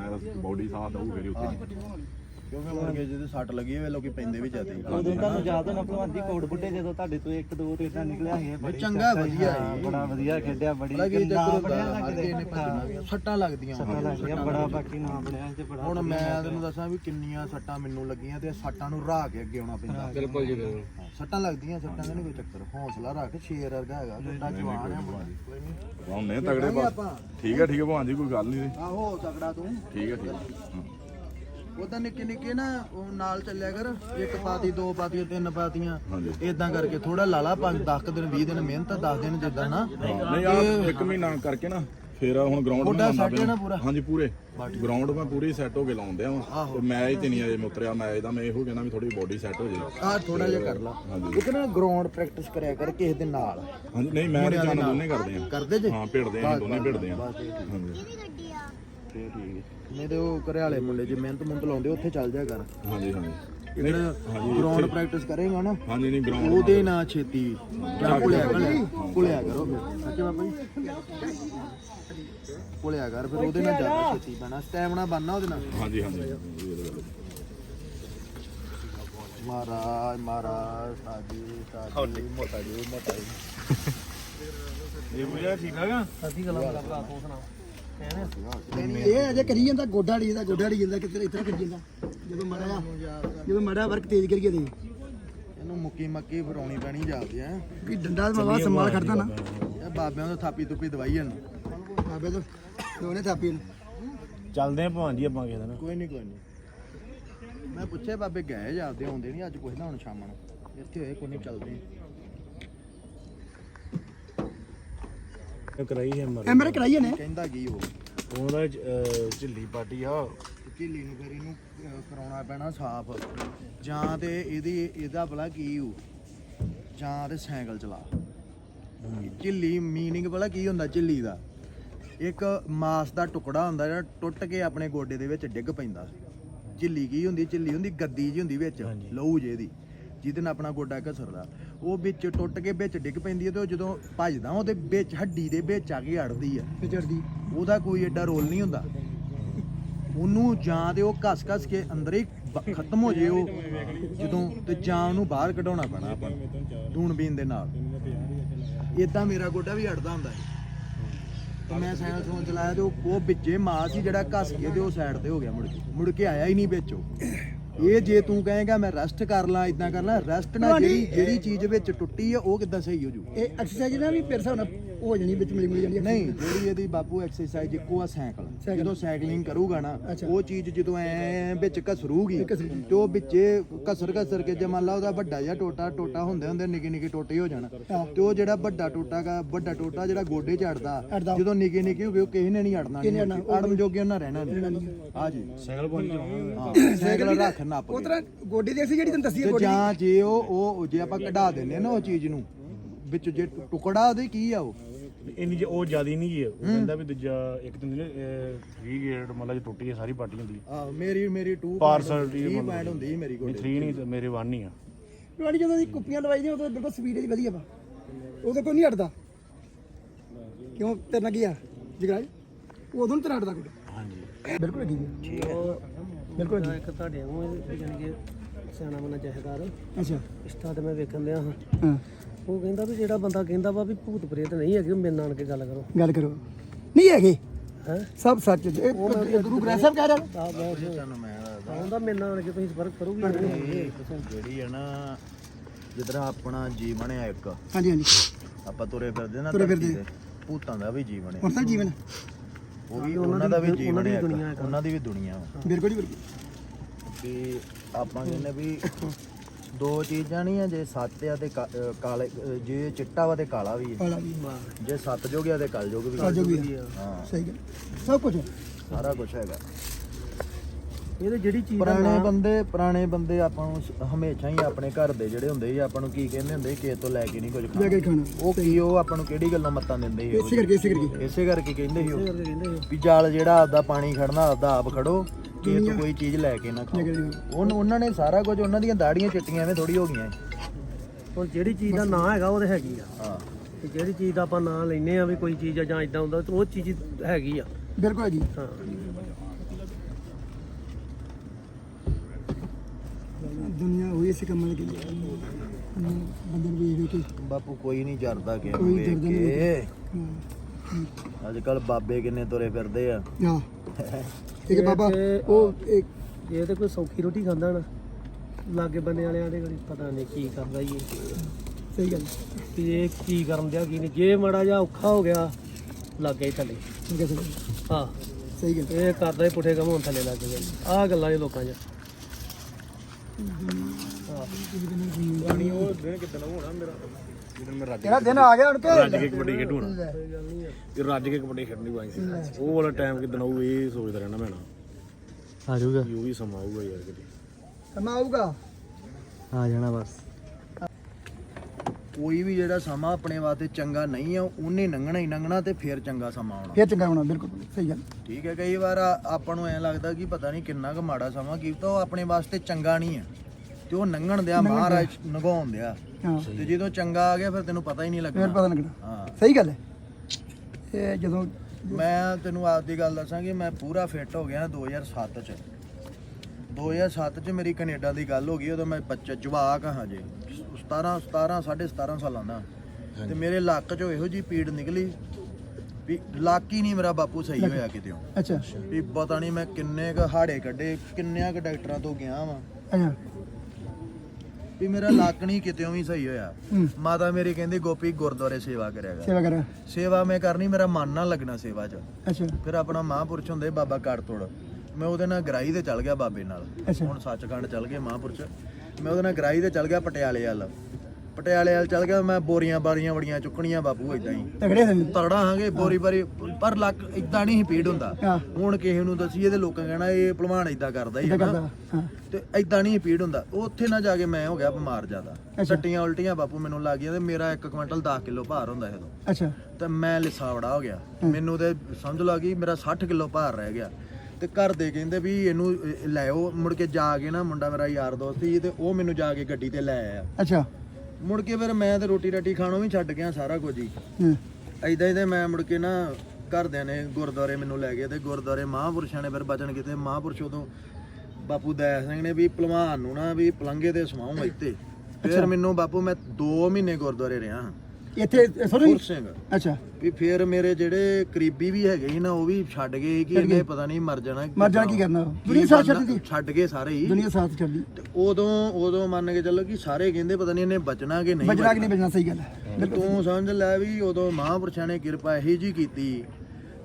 ਦਾ ਬਾਡੀ ਸਾਥ ਦਊ ਫੇਰ ਹੀ ਉਤਰਾਂਗੇ। ਕਿਉਂਕਿ ਕੇ ਜਿਹਦੇ ਸੱਟ ਲੱਗੀ ਹੋਵੇ ਲੋਕੀ ਪੈਂਦੇ ਵੀ ਜਾਂਦੇ ਉਦੋਂ ਤੁਹਾਨੂੰ ਯਾਦ ਹੋਣਾ ਭਲਵਾਨ ਜੀ ਕੋਟ ਬੁੱਢੇ ਜਦੋਂ ਤੁਹਾਡੇ ਤੋਂ ਇੱਕ ਦੋ ਤੇ ਇਦਾਂ ਨਿਕਲਿਆ ਸੀ ਬੜੀ ਚੰਗਾ ਵਧੀਆ। ਬੜਾ ਵਧੀਆ ਖੇਡਿਆ ਬੜੀ ਚੱਕਰ ਬਣਿਆ ਨਾ ਕਿਤੇ। ਸੱਟਾਂ ਲੱਗਦੀਆਂ ਸੱਟਾਂ ਲੱਗੀਆਂ ਬੜਾ ਬਾਕੀ ਨਾ ਬਣਿਆ ਤੇ ਬੜਾ ਹੁਣ ਮੈਂ ਤੈਨੂੰ ਦੱਸਾਂ ਵੀ ਕਿੰਨੀਆਂ ਸੱਟਾਂ ਮੈਨੂੰ ਲੱਗੀਆਂ ਤੇ ਸੱਟਾਂ ਨੂੰ ਰਾਹ ਕੇ ਅੱਗੇ ਆਉਣਾ ਪੈਂਦਾ। ਬਿਲਕੁਲ ਜੀ ਸੱਟਾਂ ਲੱਗਦੀਆਂ ਸੱਟਾਂ ਦਾ ਨਹੀਂ ਕੋਈ ਚੱਕਰ ਹੌਸਲਾ ਰੱਖ ਸ਼ੇਰ ਵਰਗਾ ਹੈਗਾ ਮੁੰਡਾ ਜਵਾਨ ਹੈ ਮੁੰਡਾ। ਕੋਈ ਨਹੀਂ। ਤਗੜੇ ਬਸ। ਠੀਕ ਹੈ ਠੀਕ ਹੈ ਭਾਂ ਜੀ ਕੋਈ ਗੱਲ ਨਹੀਂ। ਆਹੋ ਸਕਦਾ ਤੂੰ। ਠੀਕ ਹੈ ਠੀਕ। ਉਹਦਾ ਨਿੱਕੇ ਨਿੱਕੇ ਨਾ ਉਹ ਨਾਲ ਚੱਲਿਆ ਕਰ ਇੱਕ ਪਾਤੀ ਦੋ ਪਾਤੀਆਂ ਤਿੰਨ ਪਾਤੀਆਂ ਇਦਾਂ ਕਰਕੇ ਥੋੜਾ ਲਾਲਾ 5 10 ਦਿਨ 20 ਦਿਨ ਮਿਹਨਤ 10 ਦਿਨ ਜਿੱਦਾਂ ਨਾ। ਨਹੀਂ ਆ ਇੱਕ ਮਹੀਨਾ ਕਰਕੇ ਨਾ ਫੇਰ ਹੁਣ ਗਰਾਊਂਡ ਹੈ ਨਾ ਪੂਰਾ? ਹਾਂਜੀ ਪੂਰੇ। ਗਰਾਊਂਡ ਮੈਂ ਪੂਰੀ ਸੈੱਟ ਹੋ ਕੇ ਲਾਉਂਦੇ ਆ ਤੇ ਮੈਚ ਤੇ ਨਹੀਂ ਅਜੇ ਮੈਂ ਉਤਰਿਆ ਮੈਚ ਦਾ ਮੈਂ ਇਹੋ ਕਹਿਣਾ ਵੀ ਥੋੜੀ ਬੋਡੀ ਸੈੱਟ ਹੋ ਜਾਏ ਆਹ ਥੋੜਾ ਜਿਹਾ ਕਰ ਲਾ। ਹਾਂਜੀ। ਇੱਕ ਨਾ ਗਰਾਊਂਡ ਪ੍ਰੈਕਟਿਸ ਕਰਿਆ ਕਰ ਕਿਸੇ ਦੇ ਨਾਲ। ਹਾਂਜੀ ਨਹੀਂ ਮੈਂ ਤੇ ਜਾਨ ਦੋਨੇ ਕਰਦੇ ਆ। ਕਰਦੇ ਜੇ? ਹਾਂ ਭਿੜਦੇ ਆ ਦੋਨੇ ਭਿੜਦੇ ਆ। ਹਾਂਜੀ। ਫੇਰ ਠੀਕ। ਹੈ ਨਹੀਂ ਤੇ ਉਹ ਘਰੇ ਵਾਲੇ ਮੁੰਡੇ ਜੇ ਮਿਹਨਤ ਮੁੰਤ ਲਾਉਂਦੇ ਉੱਥੇ ਚੱਲ ਜਾ ਕਰ। ਹਾਂਜੀ ਹਾਂਜੀ। ਇੱਕ ਗਰਾਊਂਡ ਪ੍ਰੈਕਟਿਸ ਕਰੇਗਾ ਨਾ ਹਾਂਜੀ ਨਹੀਂ ਗਰਾਊਂਡ ਉਹਦੇ ਨਾਲ ਛੇਤੀ ਜਾਂ ਭੁਲਿਆ ਕਰ ਭੁਲਿਆ ਕਰੋ ਫਿਰ। ਸੱਚੇ ਬਾਬਾ ਜੀ। ਭੁਲਿਆ ਕਰ ਫਿਰ ਉਹਦੇ ਨਾਲ ਜ਼ਿਆਦਾ ਛੇਤੀ ਬਣਾ ਸਟੈਮਨਾ ਬਣਨਾ ਉਹਦੇ ਨਾਲ। ਹਾਂਜੀ ਹਾਂਜੀ ਤਾਂ ਗੱਲ। ਮਹਾਰਾਜ ਮਹਾਰਾਜ ਸਾਜੀ ਸਾਜੀ ਮੋਟਾ ਜੀ ਮੋਟਾ ਜੀ। ਇਹ ਅਜੇ ਕਰੀ ਜਾਂਦਾ ਗੋਡਾ ਢੀ ਜਾਂਦਾ ਗੋਡਾ ਢੀ ਜਾਂਦਾ ਕਿਤੇ ਇਤਨਾ ਕਰੀ ਜਾਂਦਾ। ਜਦੋਂ ਮੜਾ ਜਦੋਂ ਮੜਾ ਵਰਕ ਤੇਜ਼ ਕਰੀਏ ਤੇ। ਇਹਨੂੰ ਮੁੱਕੀ ਮੱਕੀ ਫਰਾਉਣੀ ਪੈਣੀ ਜਾਂਦੀ ਹੈ ਵੀ ਡੰਡਾ ਮਾਵਾ ਸੰਭਾਲ ਖੜਦਾ ਨਾ। ਇਹ ਬਾਬਿਆਂ ਤੋਂ ਥਾਪੀ ਤੁਪੀ ਦਵਾਈ ਹਨ ਬਾਬੇ ਤੋਂ ਦੋਨੇ ਥਾਪੀ ਨੂੰ ਚੱਲਦੇ ਆ ਜੀ ਆਪਾਂ ਕਿਸੇ ਕੋਈ ਨਹੀਂ ਕੋਈ ਨਹੀਂ ਮੈਂ ਪੁੱਛਿਆ ਬਾਬੇ ਗਏ ਜਾਂਦੇ ਆਉਂਦੇ ਨਹੀਂ ਅੱਜ ਪੁੱਛਦਾ ਹੁਣ ਸ਼ਾਮ ਨੂੰ। ਇੱਥੇ ਹੋਏ ਕੋਈ ਨਹੀਂ ਚੱਲਦੇ ਕਰਾਈ ਹੈ ਮਰ ਇਹ ਮੇਰੇ ਕਰਾਈਏ ਨੇ। ਕਹਿੰਦਾ ਕੀ ਉਹ? ਉਹਦਾ ਝਿੱਲੀ ਪਾਟੀ ਆ। ਢਿੱਲੀ ਨੂੰ ਫਿਰ ਇਹਨੂੰ ਅਹ, ਕਰਾਉਣਾ ਪੈਣਾ ਸਾਫ਼। ਜਾਂ ਤੇ ਇਹਦੀ ਇਹਦਾ ਭਲਾ ਕੀ ਹੋ ਜਾਂ ਤੇ ਸਾਈਕਲ ਚਲਾ। ਝਿੱਲੀ ਮੀਨਿੰਗ ਭਲਾ ਕੀ ਹੁੰਦਾ ਝਿੱਲੀ ਦਾ? ਇੱਕ ਮਾਸ ਦਾ ਟੁਕੜਾ ਹੁੰਦਾ ਜਿਹੜਾ ਟੁੱਟ ਕੇ ਆਪਣੇ ਗੋਡੇ ਦੇ ਵਿੱਚ ਡਿੱਗ ਪੈਂਦਾ ਝਿੱਲੀ ਕੀ ਹੁੰਦੀ? ਝਿੱਲੀ ਹੁੰਦੀ ਗੱਦੀ ਜੀ ਹੁੰਦੀ ਵਿੱਚ। ਲਹੂ ਜੇ ਦੀ। ਜਿਹਦੇ ਨਾਲ ਆਪਣਾ ਗੋਡਾ ਘਸਰਦਾ। ਉਹ ਵਿੱਚ ਟੁੱਟ ਕੇ ਵਿੱਚ ਡਿੱਗ ਪੈਂਦੀ ਹੈ ਤੇ ਉਹ ਜਦੋਂ ਭੱਜਦਾ ਉਹਦੇ ਵਿੱਚ ਹੱਡੀ ਦੇ ਵਿੱਚ ਆ ਕੇ ਅੜਦੀ ਆ। ਵਿਚੜਦੀ। ਉਹਦਾ ਕੋਈ ਐਡਾ ਰੋਲ ਨਹੀਂ ਹੁੰਦਾ। ਉਹਨੂੰ ਜਾਂ ਤੇ ਉਹ ਘਸ ਘਸ ਕੇ ਅੰਦਰ ਹੀ ਬ- ਖਤਮ ਹੋ ਜੇ ਉਹ। ਜਦੋਂ ਤੇ ਜਾਂ ਉਹਨੂੰ ਬਾਹਰ ਕਢਾਉਣਾ ਪੈਣਾ ਆਪਾਂ ਨੂੰ, ਦੂਣਬੀਨ ਦੇ ਨਾਲ। ਇਦਾਂ ਮੇਰਾ ਗੋਡਾ ਵੀ ਅੜਦਾ ਹੁੰਦਾ ਹੈ ਤੇ ਮੈਂ ਸਾਈਕਲ ਸੋਨ ਚਲਾਇਆ ਤੇ ਉਹ ਉਹ ਵਿੱਚੇ ਮਾਸ ਹੀ ਜਿਹੜਾ ਘਸ ਕੇ ਤੇ ਉਹ ਸਾਈਡ ਤੇ ਹੋ ਗਿਆ ਮੁੜ ਕੇ। ਮੁੜ ਕੇ ਆਇਆ ਹੀ ਨਹੀਂ ਵਿੱਚ ਉਹ। ਇਹ ਜੇ ਤੂੰ ਕਹੇਗਾ ਮੈਂ ਰੈਸਟ ਕਰ ਲਾਂ ਇਦਾਂ ਕਰ ਲਾਂ ਰੈਸਟ ਨਾਲ ਜਿਹੜੀ ਜਿਹੜੀ ਚੀਜ਼ ਵਿੱਚ ਟੁੱਟੀ ਆ ਉਹ ਕਿੱਦਾਂ ਸਹੀ ਹੋ ਜੂ? ਇਹ ਐਕਸਰਸਾਈਜ਼ ਨਾ ਵੀ ਮੇਰੇ ਹਿਸਾਬ ਨਾਲ ਹੋ ਜਾਣੀ ਵਿੱਚ ਮਿਲੀ ਮਿਲੀ ਜਾਂਦੀ ਹੈ। ਨਹੀਂ ਜਿਹੜੀ ਇਹਦੀ ਬਾਪੂ ਐਕਸਰਸਾਈਜ਼ ਇੱਕੋ ਆ ਸਾਈਕਲ ਸਾਈਕਲ। ਜਦੋਂ ਸਾਈਕਲਿੰਗ ਕਰੂਗਾ ਨਾ ਅੱਛਾ। ਉਹ ਚੀਜ਼ ਜਦੋਂ ਐ ਵਿੱਚ ਘਸਰੂਗੀ ਘਸਰੂਗੀ। ਤੇ ਉਹ ਵਿੱਚੇ ਘਸਰ ਘਸਰ ਕੇ ਜੇ ਮੰਨ ਲਾ ਉਹਦਾ ਵੱਡਾ ਜਿਹਾ ਟੋਟਾ ਟੋਟਾ ਹੁੰਦੇ ਹੁੰਦੇ ਨਿੱਕੇ ਨਿੱਕੇ ਟੋਟੇ ਹੋ ਜਾਣ ਹਾਂ। ਤੇ ਉਹ ਜਿਹੜਾ ਵੱਡਾ ਟੋਟਾ ਗਾ ਵੱਡਾ ਟੋਟਾ ਜਿਹੜਾ ਗੋਡੇ 'ਚ ਅੜਦਾ ਅੜਦਾ। ਜਦੋਂ ਨਿੱਕੇ ਨਿੱਕੇ ਹੋ ਗਏ ਉਹ ਕਿਸੇ ਨੇ ਨਹੀਂ ਅੜਨਾ ਕਿਸੇ ਨੇ ਅੜਨਾ। ਅੜਨ ਜੋਗੇ ਉਹਨਾਂ ਰਹਿਣਾ ਨਹੀਂ ਆ ਜੀ ਸਾਈਕਲ ਪਹੁੰਚ ਹਾਂ ਸਾਈਕਲ ਰੱਖ ਨੱਪ ਉਹ ਤਰ੍ਹਾਂ ਗੋਡੀ ਦੀ ਅਸੀਂ ਜਿਹੜੀ ਤੁਹਾਨੂੰ ਦੱਸੀ ਹੈ ਤੇ ਗੋਡੀ ਜਾਂ ਜੇ ਉਹ ਉਹ ਜੇ ਆਪਾਂ ਕਢਾ ਦਿੰਨੇ ਨਾ ਉਹ ਚੀਜ਼ ਨੂੰ ਵਿੱਚ ਜੇ ਟੁਕੜਾ ਉਹਦੇ ਕੀ ਆ ਉਹ ਇੰਨੀ ਜੇ ਉਹ ਜਿਆਦੀ ਨਹੀਂ ਜੀ ਉਹ ਕਹਿੰਦਾ ਵੀ ਦੂਜਾ ਇੱਕ ਦਿਨ ਨੇ 3 ਗੇਟ ਮਤਲਬ ਜੇ ਟੁੱਟੀ ਹੈ ਸਾਰੀ ਪਾਟੀ ਹੁੰਦੀ ਆ ਮੇਰੀ ਮੇਰੀ 2 Parcel ਦੀ 3 ਮਤਲਬ ਪੁਆਇੰਟ ਹੁੰਦੀ ਸੀ ਮੇਰੀ ਨਹੀਂ ਕੋਲ 3 ਨਹੀਂ ਤੇ ਮੇਰੇ 1 ਨਹੀਂ ਆ। ਗੋਡੀ ਜਦੋਂ ਦੀ ਕੁੱਪੀਆਂ ਲਵਾਈ ਦੀਆਂ ਉਦੋਂ ਬਿਲਕੁਲ ਸਪੀਡ ਇਹਦੀ ਵਧੀਆ ਵਾ। ਉਦੋਂ ਕੋਈ ਨਹੀਂ ਅੜਦਾ ਕਿਉਂ? ਤੇਰੇ ਨਾਲ ਕੀ ਆ? ਜਗਰਾਜ ਉਦੋਂ ਨਹੀਂ ਤੇਰਾ ਅੜਦਾ ਕੋਈ। ਹਾਂਜੀ। ਬਿਲਕੁਲ ਠੀਕ ਹੈ। ਬਿਲਕੁਲ ਠੀਕ ਇੱਕ ਤੁਹਾਡੇ ਵਾਂਗੂ ਜਾਨੀ ਕਿ ਸਿਆਣਾ ਬਣਾ ਚਾਹੀਦਾ ਅੱਛਾ। ਤੇ ਮੈਂ ਵੇਖਣ ਦਿਆ ਹਾਂ। ਹਾਂ। ਉਹ ਕਹਿੰਦਾ ਵੀ ਜਿਹੜਾ ਬੰਦਾ ਕਹਿੰਦਾ ਵਾ ਵੀ ਭੂਤ ਪ੍ਰੇਤ ਨਹੀਂ ਹੈਗੇ ਉਹ ਮੇਰੇ ਨਾਲ ਕੇ ਗੱਲ ਕਰੋ। ਗੱਲ ਕਰੋ। ਨਹੀਂ ਹੈਗੇ। ਹੈ? ਸਭ ਸੱਚ ਹੈ। ਇਹ ਗੁਰੂ ਗ੍ਰੰਥ ਸਾਹਿਬ ਕਹਿ ਰਿਹਾ ਆ ਬਹੁਤ ਤੁਹਾਨੂੰ ਮੈਂ ਦੱਸਦਾ। ਆਉਂਦਾ ਮੇਰੇ ਨਾਲ ਕੇ ਤੁਸੀਂ ਸੰਪਰਕ ਕਰੋਗੇ। ਇਹ ਜਿਹੜੀ ਹੈ ਨਾ ਜਿੱਦਾਂ ਆਪਣਾ ਜੀਵਨ ਹੈ ਇੱਕ। ਹਾਂਜੀ ਹਾਂਜੀ। ਆਪਾਂ ਤੁਰੇ ਫਿਰਦੇ ਨਾ ਤੁਰੇ ਧਰਤੀ ਫਿਰਦੇ। ਤੇ, ਭੂਤਾਂ ਦਾ ਵੀ ਜੀਵਨ ਹੈ ਹੁਣ ਤਾਂ ਜੀਵਨ ਉਹ ਵੀ ਉਹਨਾਂ ਦਾ ਵੀ ਜੀਵਨ ਹੈ ਇੱਕ, ਉਹਨਾਂ ਦੀ ਵੀ ਦੁਨੀਆ ਵਾ। ਬਿਲਕੁਲ ਜੀ ਬਿਲਕੁਲ। ਵੀ ਆਪਾਂ ਕਹਿੰਦੇ ਵੀ ਦੋ ਚੀਜ਼ਾਂ ਨਹੀਂ ਆ ਜੇ ਸੱਤ ਆ ਤੇ ਕਾ- ਅਹ ਕਾਲੇ ਅਹ ਜੇ ਚਿੱਟਾ ਵਾ ਤੇ ਕਾਲਾ ਵੀ ਹੈ ਕਾਲਾ ਵੀ ਜੇ ਸੱਤ ਜੋਗ ਆ ਤੇ ਕਲ ਜੋਗ ਵੀ ਹੈ। ਹਾਂ। ਸਹੀ ਗੱਲ। ਸਭ ਕੁਝ ਹੈ ਸਾਰਾ ਕੁਝ ਹੈਗਾ। ਇਹ ਤੇ ਜਿਹੜੀ ਚੀਜ਼ ਦਾ ਪੁਰਾਣੇ ਬੰਦੇ ਪੁਰਾਣੇ ਬੰਦੇ ਆਪਾਂ ਨੂੰ ਸ- ਹਮੇਸ਼ਾ ਹੀ ਆਪਣੇ ਘਰ ਦੇ ਜਿਹੜੇ ਹੁੰਦੇ ਸੀ ਆਪਾਂ ਨੂੰ ਕੀ ਕਹਿੰਦੇ ਹੁੰਦੇ ਸੀ ਕਿਸੇ ਤੋਂ ਲੈ ਕੇ ਨਹੀਂ ਕੁਝ ਲੈ ਕੇ ਖਾਣਾ। ਖਾਣਾ। ਉਹ ਕੀ ਉਹ ਆਪਾਂ ਨੂੰ ਕਿਹੜੀ ਗੱਲੋਂ ਮੱਤਾਂ ਦਿੰਦੇ ਸੀ ਉਹ ਇਸੇ ਕਰਕੇ ਇਸੇ ਕਰਕੇ। ਇਸੇ ਕਰਕੇ ਕਹਿੰਦੇ ਸੀ ਉਹ। ਕਰਕੇ ਕਹਿੰਦੇ ਵੀ ਜਾਲ ਜਿਹੜਾ ਆਪਦਾ ਪਾਣੀ ਖੜਨਾ ਆਪਦਾ ਆਪ ਖੜੋ। ਕਿਸੇ ਤੋਂ ਕੋਈ ਚੀਜ਼ ਲੈ ਕੇ ਨਾ ਖਾਓ। ਕੇ। ਉਹਨ- ਉਹਨਾਂ ਨੇ ਸਾਰਾ ਕੁਝ ਉਹਨਾਂ ਦੀਆਂ ਦਾੜੀਆਂ ਚਿੱਟੀਆਂ ਐਵੇਂ ਥੋੜੀ ਹੋ ਗਈਆਂ। ਹੁਣ ਜਿਹੜੀ ਚੀਜ਼ ਦਾ ਨਾਂ ਹੈਗਾ ਉਹ ਤੇ ਹੈਗੀ ਆ। ਹਾਂ। ਤੇ ਜਿਹੜੀ ਚੀਜ਼ ਦਾ ਆਪਾਂ ਨਾਂ ਲੈਨੇ ਆ ਵੀ ਕੋਈ ਚੀਜ਼ ਆ ਜਾਂ ਇਦਾਂ ਹੁੰਦਾ ਤੇ ਉਹ ਚੀਜ਼ ਹੈਗੀ ਆ। ਬਿਲਕੁਲ ਹੈ ਜੀ ਹਾਂ। ਦੁਨੀਆ ਹੋਈ ਇਸੇ ਕੰਮ ਲਈ ਗਈ ਹੈ ਬੰਦੇ ਨੂੰ ਵੇਖ ਕੇ। ਬਾਪੂ ਕੋਈ ਨਹੀਂ ਜਰਦਾ ਵੇਖ ਕੇ। ਅੱਜ ਕੱਲ ਬਾਬੇ ਕਿੰਨੇ ਤੁਰੇ ਫਿਰਦੇ ਆ। ਹਾਂ। ਠੀਕ ਹੈ ਬਾਬਾ ਉਹ ਇੱਕ ਇਹ ਤੇ ਕੋਈ ਸੌਖੀ ਰੋਟੀ ਖਾਂਦਾ ਨਾ ਲਾਗੇ ਬੰਨੇ ਵਾਲਿਆਂ ਦੇ ਕੋਲ ਪਤਾ ਨਹੀਂ ਕੀ ਕਰਦਾ ਇਹ ਸਹੀ ਗੱਲ। ਵੀ ਇਹ ਕੀ ਕਰਨ ਦਿਆ ਕੀ ਨਹੀਂ। ਜੇ ਮਾੜਾ ਜਿਹਾ ਔਖਾ ਹੋ ਗਿਆ ਲੱਗ ਥੱਲੇ। ਠੀਕ ਹੈ ਸਹੀ ਹਾਂ। ਸਹੀ ਗੱਲ। ਇਹ ਕਰਦਾ ਹੀ ਪੁੱਠੇ ਕੰਮ ਹੁਣ ਥੱਲੇ ਲੱਗ। ਗਏ ਆਹ ਗੱਲਾਂ ਨੇ ਲੋਕਾਂ 'ਚ ਪਾਣੀ ਉਹ ਦਿਨ ਕਿਦਾਂ ਹੋਣਾ ਮੇਰਾ? ਜਦੋਂ ਮੈਂ ਰੱਜ ਤੇਰਾ ਦਿਨ ਆ ਗਿਆ ਹੁਣ ਕਿ? ਰੱਜ ਕੇ ਕਬੱਡੀ ਖੇਡੂ ਹੋਣਾ ਇਹ ਰੱਜ ਕੇ ਕਬੱਡੀ ਖੇਡਣੀ ਬਾਈ ਉਹ ਵਾਲਾ ਟਾਈਮ ਕਿਦਾਂ ਆਊ ਇਹ ਸੋਚਦਾ ਰਹਿਣਾ ਮੈਂ ਨਾ। ਆ ਜਾਊਗਾ। ਉਹ ਵੀ ਸਮਾਂ ਆਊਗਾ ਯਾਰ ਕਿਤੇ। ਸਮਾਂ ਆਊਗਾ? ਆ ਜਾਣਾ ਬਸ। ਕੋਈ ਵੀ ਜਿਹੜਾ ਸਮਾਂ ਆਪਣੇ ਵਾਸਤੇ ਚੰਗਾ ਨਹੀਂ ਆ ਉਹਨੇ ਲੰਘਣਾ ਹੀ ਲੰਘਣਾ ਤੇ ਫਿਰ ਚੰਗਾ ਸਮਾਂ ਆਉਣਾ। ਫੇਰ ਚੰਗਾ ਹੋਣਾ ਬਿਲਕੁਲ ਸਹੀ ਗੱਲ। ਠੀਕ ਹੈ ਕਈ ਵਾਰ ਆ- ਆਪਾਂ ਨੂੰ ਐ ਲੱਗਦਾ ਕਿ ਪਤਾ ਨਹੀਂ ਕਿੰਨਾ ਕੁ ਮਾੜਾ ਸਮਾਂ ਕੀ ਤਾਂ ਉਹ ਆਪਣੇ ਵਾਸਤੇ ਚੰਗਾ ਨਹੀਂ ਹੈ ਤੇ ਉਹ ਲੰਘਣ ਦਿਆ। ਮਹਾਰਾਜ ਨਗਾਉਣ ਦਿਆ। ਹਾਂ। ਤੇ ਜਦੋਂ ਚੰਗਾ ਆ ਗਿਆ ਫਿਰ ਤੈਨੂੰ ਪਤਾ ਹੀ ਨਹੀਂ ਫੇਰ ਲੱਗਣਾ ਪਤਾ ਲੱਗਣਾ। ਹਾਂ। ਸਹੀ ਗੱਲ ਹੈ। ਇਹ ਜਦੋਂ ਮੈਂ ਤੈਨੂੰ ਆਪ ਦੀ ਗੱਲ ਦੱਸਾਂ ਕਿ ਮੈਂ ਪੂਰਾ ਫਿੱਟ ਹੋ ਗਿਆ 2007 ਚ। 2007 ਚ ਮੇਰੀ ਕੈਨੇਡਾ ਦੀ ਗੱਲ ਹੋ ਗਈ ਉਦੋਂ ਮੈਂ ਬੱਚਾ ਜਵਾਕ ਹਾਂ ਹਜੇ। 17 17 17.5 ਸਾਲਾਂ ਦਾ। ਤੇ ਮੇਰੇ ਲੱਕ 'ਚੋਂ ਇਹੋ ਜੀ ਪੀੜ ਨਿਕਲੀ ਵੀ ਲੱਕ ਹੀ ਨਹੀਂ ਮੇਰਾ ਬਾਪੂ ਸਹੀ ਹੋਇਆ ਕਿਤੇ ਅੱਛਾ। ਵੀ ਪਤਾ ਨਹੀਂ ਮੈਂ ਕਿੰਨੇ ਕ ਹਾੜੇ ਕੱਢੇ ਕਿੰਨਿਆਂ ਕ ਡਾਕਟਰਾਂ ਤੋਂ ਗਿਆ ਵਾਂ। ਅੱਛਾ। ਵੀ ਮੇਰਾ ਲੱਕ ਨਹੀਂ ਕਿਤੇ ਵੀ ਸਹੀ ਹੋਇਆ। ਮਾਤਾ ਮੇਰੀ ਕਹਿੰਦੀ ਗੋਪੀ ਗੁਰਦੁਆਰੇ ਸੇਵਾ ਕਰਿਆ ਕਰ। ਸੇਵਾ ਕਰ ਸੇਵਾ ਮੈਂ ਕਰਨੀ ਮੇਰਾ ਮਨ ਨਾ ਲੱਗਣਾ ਸੇਵਾ 'ਚ। ਅੱਛਾ। ਫਿਰ ਆਪਣਾ ਮਹਾਂਪੁਰਸ਼ ਹੁੰਦੇ ਬਾਬਾ ਕਾੜਤੋੜ ਮੈਂ ਉਹਦੇ ਨਾਲ ਗਰਾਈ ਤੇ ਚੱਲ ਗਿਆ ਬਾਬੇ ਨਾਲ। ਹੁਣ ਸੱਚਖੰਡ ਚੱਲ ਗਏ ਮਹਾਂਪੁਰਸ਼। ਮੈਂ ਉਹਦੇ ਨਾਲ ਗਰਾਈ ਤੇ ਚੱਲ ਗਿਆ ਪਟਿਆਲੇ ਵੱਲ। ਪਟਿਆਲੇ ਵੱਲ ਚੱਲ ਗਿਆ ਮੈਂ ਬੋਰੀਆਂ ਬਾਰੀਆਂ ਬੜੀਆਂ ਚੁੱਕਣੀਆਂ ਬਾਪੂ ਇਦਾਂ ਹੀ। ਤਗੜੇ ਸੀ? ਤਗੜਾ ਹਾਂਗੇ ਬੋਰੀ ਬਾਰੀ ਪਰ ਲੱਕ ਇਦਾਂ ਨਹੀਂ ਪੀੜ ਹੁੰਦਾ। ਹੁਣ ਕਿਸੇ ਨੂੰ ਦਸੀਏ ਤੇ ਲੋਕਾਂ ਕਹਿਣਾ ਇਹ ਭਲਵਾਨ ਇਦਾਂ ਕਰਦਾ ਹੀ ਹੈ ਤੇ ਇਦਾਂ ਨਹੀਂ ਪੀੜ ਹੁੰਦਾ। ਉੱਥੇ ਨਾ ਜਾ ਕੇ ਮੈਂ ਹੋ ਗਿਆ ਬਿਮਾਰ ਜ਼ਿਆਦਾ। ਟੱਟੀਆਂ ਉਲਟੀਆਂ ਬਾਪੂ ਮੈਨੂੰ ਲੱਗ ਗਈਆਂ ਤੇ ਮੇਰਾ 1 ਕੁਇੰਟਲ 10 ਕਿਲੋ ਭਾਰ ਹੁੰਦਾ ਉਦੋਂ। ਅੱਛਾ। ਤੇ ਮੈਂ ਲਿੱਸਾ ਵੜਾ ਹੋ ਗਿਆ। ਮੈਨੂੰ ਤੇ ਸਮਝ ਲਾ ਗਈ ਮੇਰਾ 60 ਕਿਲੋ ਭਾਰ ਰਹਿ ਗਿਆ। ਤੇ ਘਰ ਦੇ ਕਹਿੰਦੇ ਵੀ ਇਹਨੂੰ ਅਹ, ਲੈ ਆਓ। ਮੁੜ ਕੇ ਜਾ ਕੇ ਨਾ ਮੁੰਡਾ ਮੇਰਾ ਯਾਰ ਦੋਸਤ ਸੀ ਤੇ ਉਹ ਮੈਨੂੰ ਜਾ ਕੇ ਗੱਡੀ ਤੇ ਲੈ ਆਇਆ। ਅੱਛਾ। ਮੁੜ ਕੇ ਫਿਰ ਮੈਂ ਤੇ ਰੋਟੀ ਰਾਟੀ ਖਾਣੋਂ ਵੀ ਛੱਡ ਗਿਆ ਸਾਰਾ ਕੁਝ ਹੀ। ਹੂੰ। ਐਦਾਂ ਹੀ ਤੇ ਮੈਂ ਮੁੜ ਕੇ ਨਾ ਘਰਦਿਆਂ ਨੇ ਗੁਰਦੁਆਰੇ ਮੈਨੂੰ ਲੈ ਗਏ ਤੇ ਗੁਰਦੁਆਰੇ ਮਹਾਂਪੁਰਸ਼ਾਂ ਨੇ ਫਿਰ ਬਚਨ ਕੀਤੇ। ਮਹਾਂਪੁਰਸ਼ ਉਦੋਂ ਬਾਪੂ ਦਇਆ ਸਿੰਘ ਨੇ ਵੀ ਭਲਵਾਨ ਨੂੰ ਨਾ ਵੀ ਪਲੰਗੇ ਤੇ ਸਮਾਉ ਇੱਥੇ। ਫਿਰ ਮੈਨੂੰ ਬਾਪੂ ਮੈਂ 2 ਮਹੀਨੇ ਗੁਰਦੁਆਰੇ ਰਿਹਾ। ਇੱਥੇ ਸੋਰੀ ਸਿੰਘ। ਅੱਛਾ। ਵੀ ਫਿਰ ਮੇਰੇ ਜਿਹੜੇ ਕਰੀਬੀ ਵੀ ਹੈਗੇ ਸੀ ਨਾ ਉਹ ਵੀ ਛੱਡ ਗਏ ਕਿ ਇਹਨੇ ਪਤਾ ਨਹੀਂ ਮਰ ਜਾਣਾ ਮਰ ਜਾਣਾ ਕੀ ਕਰਨਾ ਦੁਨੀਆ ਸਾਥ ਬਣਨਾ, ਛੱਡਦੀ। ਛੱਡ ਗਏ ਸਾਰੇ ਹੀ। ਦੁਨੀਆ ਸਾਥ ਛੱਡਦੀ। ਤੇ ਉਦੋਂ ਉਦੋਂ ਮੰਨ ਕੇ ਚੱਲੋ ਕਿ ਸਾਰੇ ਕਹਿੰਦੇ ਪਤਾ ਨਹੀਂ ਇਹਨੇ ਬਚਣਾ ਕਿ ਨਹੀਂ ਬਜਰਾ ਕਿ ਨਹੀਂ ਬਜਣਾ ਸਹੀ ਗੱਲ ਹੈ। ਤੇ ਸਮਝ ਲੈ ਵੀ ਉਦੋਂ ਮਹਾਂਪੁਰਸ਼ਾਂ ਨੇ ਕਿਰਪਾ ਇਹੀ ਜੀ ਕੀਤੀ।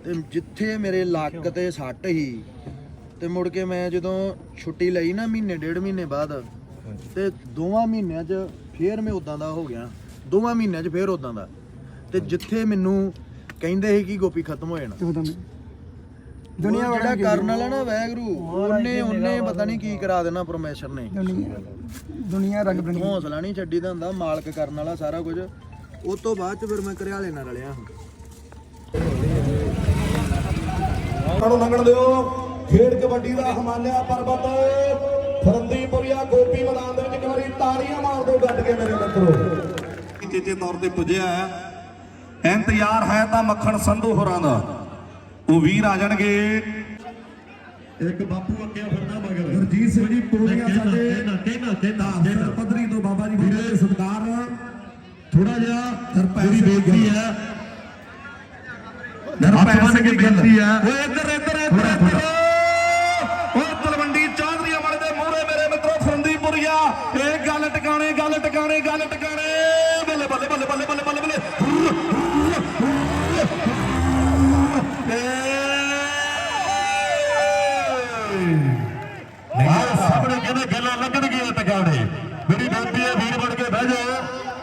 ਤੇ ਜਿੱਥੇ ਮੇਰੇ ਲੱਕ ਤੇ ਸੱਟ ਸੀ ਤੇ ਮੁੜ ਕੇ ਮੈਂ ਜਦੋਂ ਛੁੱਟੀ ਲਈ ਨਾ ਮਹੀਨੇ ਡੇਢ ਮਹੀਨੇ ਬਾਅਦ ਤੇ ਦੋਵਾਂ ਮਹੀਨਿਆਂ 'ਚ ਫੇਰ ਮੈਂ ਉਦਾਂ ਦਾ ਹੋ ਗਿਆ। ਦੋਵਾਂ ਮਹੀਨਿਆਂ 'ਚ ਫੇਰ ਉਦਾਂ ਦਾ। ਤੇ ਜਿੱਥੇ ਮੈਨੂੰ ਕਹਿੰਦੇ ਸੀ ਕਿ ਗੋਪੀ ਖਤਮ ਹੋ ਜਾਣਾ। ਦੁਨੀਆ ਜਿਹੜਾ ਕਰਨ ਵਾਲਾ ਨਾ ਵੈਗਰੂ ਉਹਨੇ ਉਹਨੇ ਪਤਾ ਨਹੀਂ ਕੀ ਕਰਾ ਦੇਣਾ ਪਰਮੇਸ਼ਰ ਨੇ। ਦੁਨੀਆ ਦੁਨੀਆ ਰੰਗ ਬਰੰਗੀ ਹੌਸਲਾ ਨਹੀਂ ਛੱਡੀ ਦਾ ਹੁੰਦਾ ਮਾਲਕ ਕਰਨ ਵਾਲਾ ਸਾਰਾ ਕੁਝ। ਉਸ ਤੋਂ ਬਾਅਦ ਚ ਫਿਰ ਮੈਂ ਘਰਿਆਲੇ ਨਾਲ ਰਲਿਆ ਨੂੰ ਲੰਘਣ ਦਿਓ। ਖੇਡ ਕਬੱਡੀ ਦਾ ਹਿਮਾਲਿਆ ਪਰਬਤ। ਫਰੰਦੀਪੁਰੀਆ ਗੋਪੀ ਮੈਦਾਨ ਦੇ ਵਿੱਚ ਇੱਕ ਵਾਰੀ ਤਾੜੀਆਂ ਮਾਰ ਦਿਓ ਗੱਡ ਕੇ ਮੇਰੇ ਮਿੱਤਰੋ। ਚੇਚੇ ਤੌਰ ਤੇ ਪੁੱਜਿਆ ਹੈ। ਇੰਤਜ਼ਾਰ ਹੈ ਤਾਂ ਮੱਖਣ ਸੰਧੂ ਹੋਰਾਂ ਦਾ। ਉਹ ਵੀਰ ਆ ਜਾਣਗੇ। ਇੱਕ ਬਾਪੂ ਅੱਗੇ ਫਿਰਦਾ ਮਗਰ। ਗੁਰਜੀਤ ਸਿੰਘ ਜੀ ਪੂਰੀਆਂ ਸਾਡੇ ਨਾਕੇ ਨਾਕੇ ਨਾਕੇ ਪੱਧਰੀ ਤੋਂ ਬਾਬਾ ਜੀ ਵੀਰੇ ਸਤਕਾਰ ਥੋੜਾ ਜਿਹਾ ਪੂਰੀ ਬੇਇੱਜ਼ਤੀ ਹੈ। ਨਰਪੈਸੇ ਦੀ ਬੇਨਤੀ ਹੈ। ਓਏ ਇੱਧਰ ਇੱਧਰ ਇੱਧਰ ਇੱਧਰ। ਓ ਤਲਵੰਡੀ ਚਾਂਦਰੀਆਂ ਵਾਲੇ ਦੇ ਮੂਹਰੇ ਮੇਰੇ ਮਿੱਤਰੋ ਫਰੰਦੀਪੁਰੀਆ ਇਹ ਗੱਲ ਟਿਕਾਣੇ ਗੱਲ ਟਿਕਾਣੇ ਗੱਲ ਟਿਕਾਣੇ। ਬੱਲੇ ਹੈ ਵੀਰ ਬਣ ਕੇ ਬਹਿ ਜਾਓ।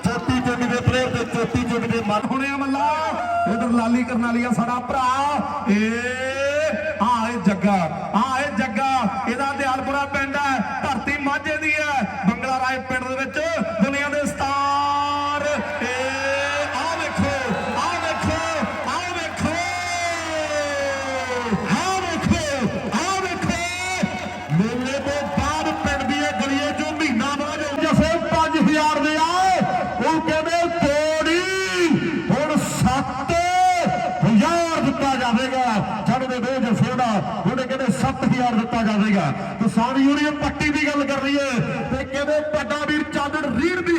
ਚੋਟੀ ਦੇ ਪਲੇਅਰ ਤੇ ਚੋਟੀ ਚੰਨੀ ਦੇ ਮਨ ਹੋਣੇ ਆ ਮੱਲਾ। ਉਧਰ ਲਾਲੀ ਕਰਨ ਆ ਸਾਡਾ ਭਰਾ। ਏ ਆਏ ਜੱਗਾ ਆਏ ਜੱਗਾ। ਇਹਦਾ ਦਿਆਲਪੁਰਾ ਦਿੱਤਾ ਕਿਸਾਨ ਯੂਨੀਅਨ ਪੱਟੀ ਦੀ ਗੱਲ ਕਰ ਰਹੀ ਹੈ ਤੇ ਕਹਿੰਦੇ ਵੱਡਾ ਵੀਰ ਚਾਂਦੜ ਰੀੜ ਦੀ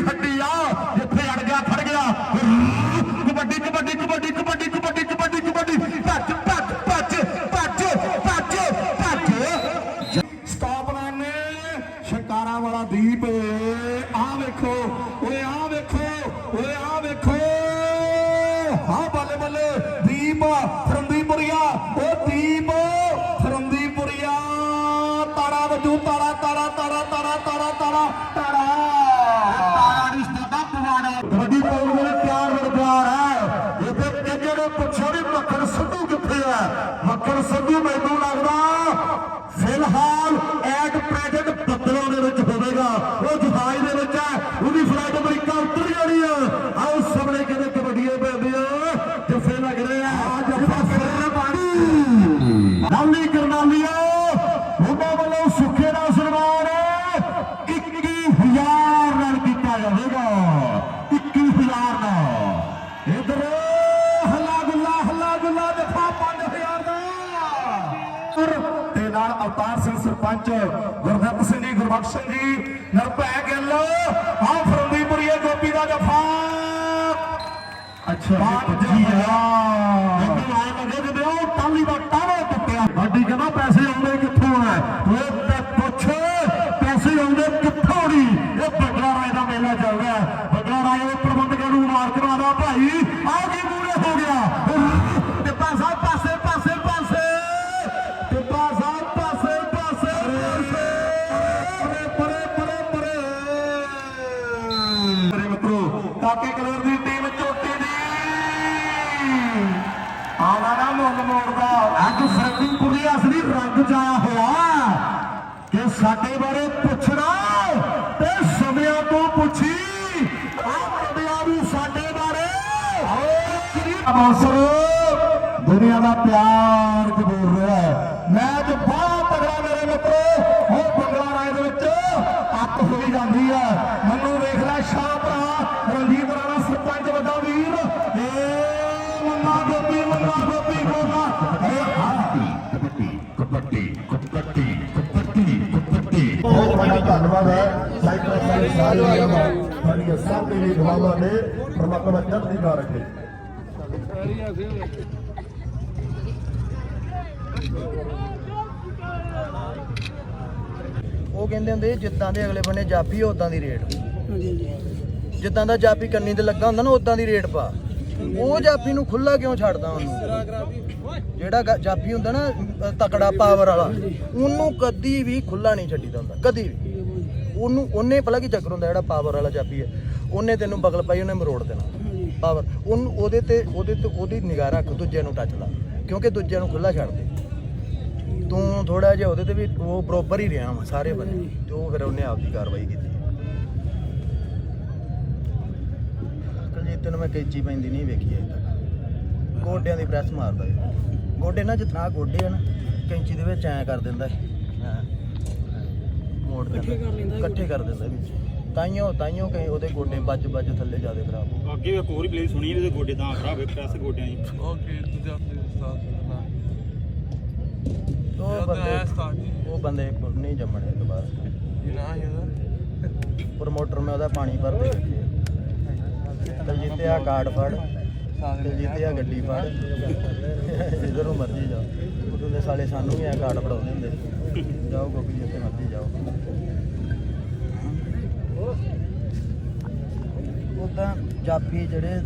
ਸਰਪੰਚ ਗੁਰਦਿੱਤ ਸਿੰਘ ਜੀ ਗੁਰਬਖਸ਼ ਸਿੰਘ ਜੀ ਨਰਪੈ ਗਿੱਲ। ਆ ਫਰੰਦੀਪੁਰੀਏ ਗੋਪੀ ਦਾ ਜਫਾ। ਅੱਛਾ ਜੀ ਹਾਂ ਮੈਨੂੰ ਆ ਲੱਗੇ ਕਿ ਉਹ ਟਾਲੀ ਦਾ ਟਾਵਾ ਟੁੱਟਿਆ ਵੱਡੀ ਕਹਿੰਦਾ ਪੈਸੇ ਆਉਂਦੇ ਕਿੱਥੋਂ ਆ ਉਹ ਤੇ ਪੁੱਛ ਪੈਸੇ ਆਉਂਦੇ ਕਿੱਥੋਂ ਨਹੀਂ ਇਹ ਬੰਗਲਾ ਰਾਏ ਦਾ ਮੇਲਾ ਚੱਲ ਰਿਹਾ ਹੈ। ਬੰਗਲਾ ਰਾਏ ਦੇ ਪ੍ਰਬੰਧਕਾਂ ਨੂੰ ਮਾਰ ਕਰਾਦਾ ਭਾਈ ਆ ਕੀ ਮੂਰੇ ਹੋ ਗਿਆ ਤੇ ਪਾਸਾ ਪਾਸੇ ਪਾਸੇ ਪਾਸੇ ਟਿੱਪਾ ਸਾਹਿਬ ਪਾਸੇ ਪਾਸੇ ਪਰੇ ਪਰੇ ਪਰੇ ਪਰੇ ਮੇਰੇ ਮਿੱਤਰੋ ਕਾਕੇ ਦੀ ਟੀਮ ਝੋਟੀ ਦੀ। ਆਵਾ ਨਾ ਮੁੱਲ ਮੋੜਦਾ। ਅੱਜ ਫਰੰਦੀਪੁਰ ਦੀ ਅਸਲੀ ਰੰਗ ਚ ਹੋਇਆ। ਕਿ ਸਾਡੇ ਬਾਰੇ ਪੁੱਛਣਾ ਤੇ ਸਮਿਆਂ ਤੋਂ ਪੁੱਛੀ। ਆ ਵੀ ਸਾਡੇ ਬਾਰੇ। ਅਵਸਰ ਦੁਨੀਆ ਦਾ ਪਿਆਰ ਜਬੂਰ ਰਿਹਾ ਹੈ। ਮੈਚ ਬਹੁਤ ਧੰਨਵਾਦ ਹੈ। ਸਾਈਕਲ ਸਾਰੇ ਸਾਰੇ ਵੀਰਾਂ ਦਾ ਸਾਡੀਆਂ ਸਭ ਦੇ ਲਈ ਦੁਆਵਾਂ ਨੇ ਪਰਮਾਤਮਾ ਚੜ੍ਹਦੀ ਕਲਾ ਰੱਖੇ। ਉਹ ਕਹਿੰਦੇ ਹੁੰਦੇ ਜਿੱਦਾਂ ਦੇ ਅਗਲੇ ਬੰਨੇ ਜਾਪੀ ਉਦਾਂ ਦੀ ਰੇਟ। ਜਿੱਦਾਂ ਦਾ ਜਾਪੀ ਕੰਨੀ ਤੇ ਲੱਗਾ ਹੁੰਦਾ ਨਾ ਉਦਾਂ ਦੀ ਰੇਟ ਪਾ। ਉਹ ਜਾਪੀ ਨੂੰ ਖੁੱਲਾ ਕਿਉਂ ਛੱਡਦਾ ਉਹਨੂੰ? ਜਿਹੜਾ ਜਾਪੀ ਹੁੰਦਾ ਨਾ ਤਕੜਾ ਪਾਵਰ ਵਾਲਾ ਉਹਨੂੰ ਕਦੀ ਵੀ ਖੁੱਲਾ ਨਹੀਂ ਛੱਡੀਦਾ ਹੁੰਦਾ ਕਦੀ ਵੀ। ਉਹਨੂੰ ਉਹਨੇ ਭਲਾ ਕੀ ਚੱਕਰ ਹੁੰਦਾ ਜਿਹੜਾ ਪਾਵਰ ਵਾਲਾ ਜਾਪੀ ਹੈ? ਉਹਨੇ ਤੈਨੂੰ ਬਗਲ ਪਾਈ ਉਹਨੇ ਮਰੋੜ ਦੇਣਾ। ਪਾਵਰ ਉਹਨੂੰ ਉਹਦੇ ਤੇ ਉਹਦੇ ਤੇ ਉਹਦੀ ਨਿਗਾਹ ਰੱਖ ਦੂਜੇ ਨੂੰ ਟੱਚ ਲਾ। ਕਿਉਂਕਿ ਦੂਜਿਆਂ ਨੂੰ ਖੁੱਲਾ ਛੱਡ ਦੇ। ਤੂੰ ਥੋੜਾ ਜਿਹਾ ਉਹਦੇ ਤੇ ਵੀ ਉਹ ਬਰੋਬਰ ਹੀ ਰਿਹਾ ਵਾ ਸਾਰੇ ਬੰਦੇ। ਤੇ ਉਹ ਫਿਰ ਉਹਨੇ ਆਪਦੀ ਕਾਰਵਾਈ ਕੀਤੀ। ਕਲਜੀਤ ਨੂੰ ਮੈਂ ਕੈਚੀ ਪੈਂਦੀ ਨਹੀਂ ਵੇਖੀ ਅਜੇ ਤੱਕ। ਗੋਡਿਆਂ ਦੀ ਪ੍ਰੈਸ ਮਾਰਦਾ ਇਹ ਗੋਡੇ ਨਾ ਜਿਤਨਾ ਗੋਡੇ ਆ ਨਾ ਕੈਂਚੀ ਦੇ ਵਿੱਚ ਐ ਕਰ ਦਿੰਦਾ। ਹਾਂ। ਮੋੜ ਦਿੰਦਾ। ਇਕੱਠੇ ਕਰ ਦਿੰਦਾ ਵਿੱਚ ਤਾਈਓ ਤਾਈਓ ਕਈ ਉਹਦੇ ਗੋਡੇ ਵੱਜ ਵੱਜ ਥੱਲੇ ਜਿਆਦੇ ਖਰਾਬ ਹੋ ਅੱਗੇ ਇੱਕ ਹੋਰ ਹੀ ਪਲੇਸ ਸੁਣੀ ਇਹਦੇ ਗੋਡੇ ਤਾਂ ਖਰਾਬ ਹੈ ਪ੍ਰੈਸ ਗੋਡਿਆਂ ਦੀ। ਉਹ ਬੰਦੇ ਉਹ ਬੰਦੇ ਨਹੀਂ ਜੰਮਣੇ ਦੁਬਾਰਾ ਪ੍ਰਮੋਟਰ ਮੈਂ ਉਹਦਾ ਪਾਣੀ ਭਰਦੇ ਵੇਖੇ ਦਲਜੀਤੇ ਆ ਕਾਰਡ ਫੜ। ਦਲਜੀਤੇ ਆ ਗੱਡੀ ਫੜ। ਜਿੱਧਰ ਨੂੰ ਮਰਜ਼ੀ ਜਾਓ। ਉਦੋਂ ਦੇ ਸਾਲੇ ਸਾਨੂੰ ਵੀ ਆ ਕਾਰਡ ਫੜਾਉਂਦੇ ਹੁੰਦੇ। ਜਾਓ ਗੋਪੀ ਜਿੱਥੇ ਮਰਜ਼ੀ ਜਾਓ। ਉਦਾਂ ਜਾਫੀ ਜਿਹੜੇ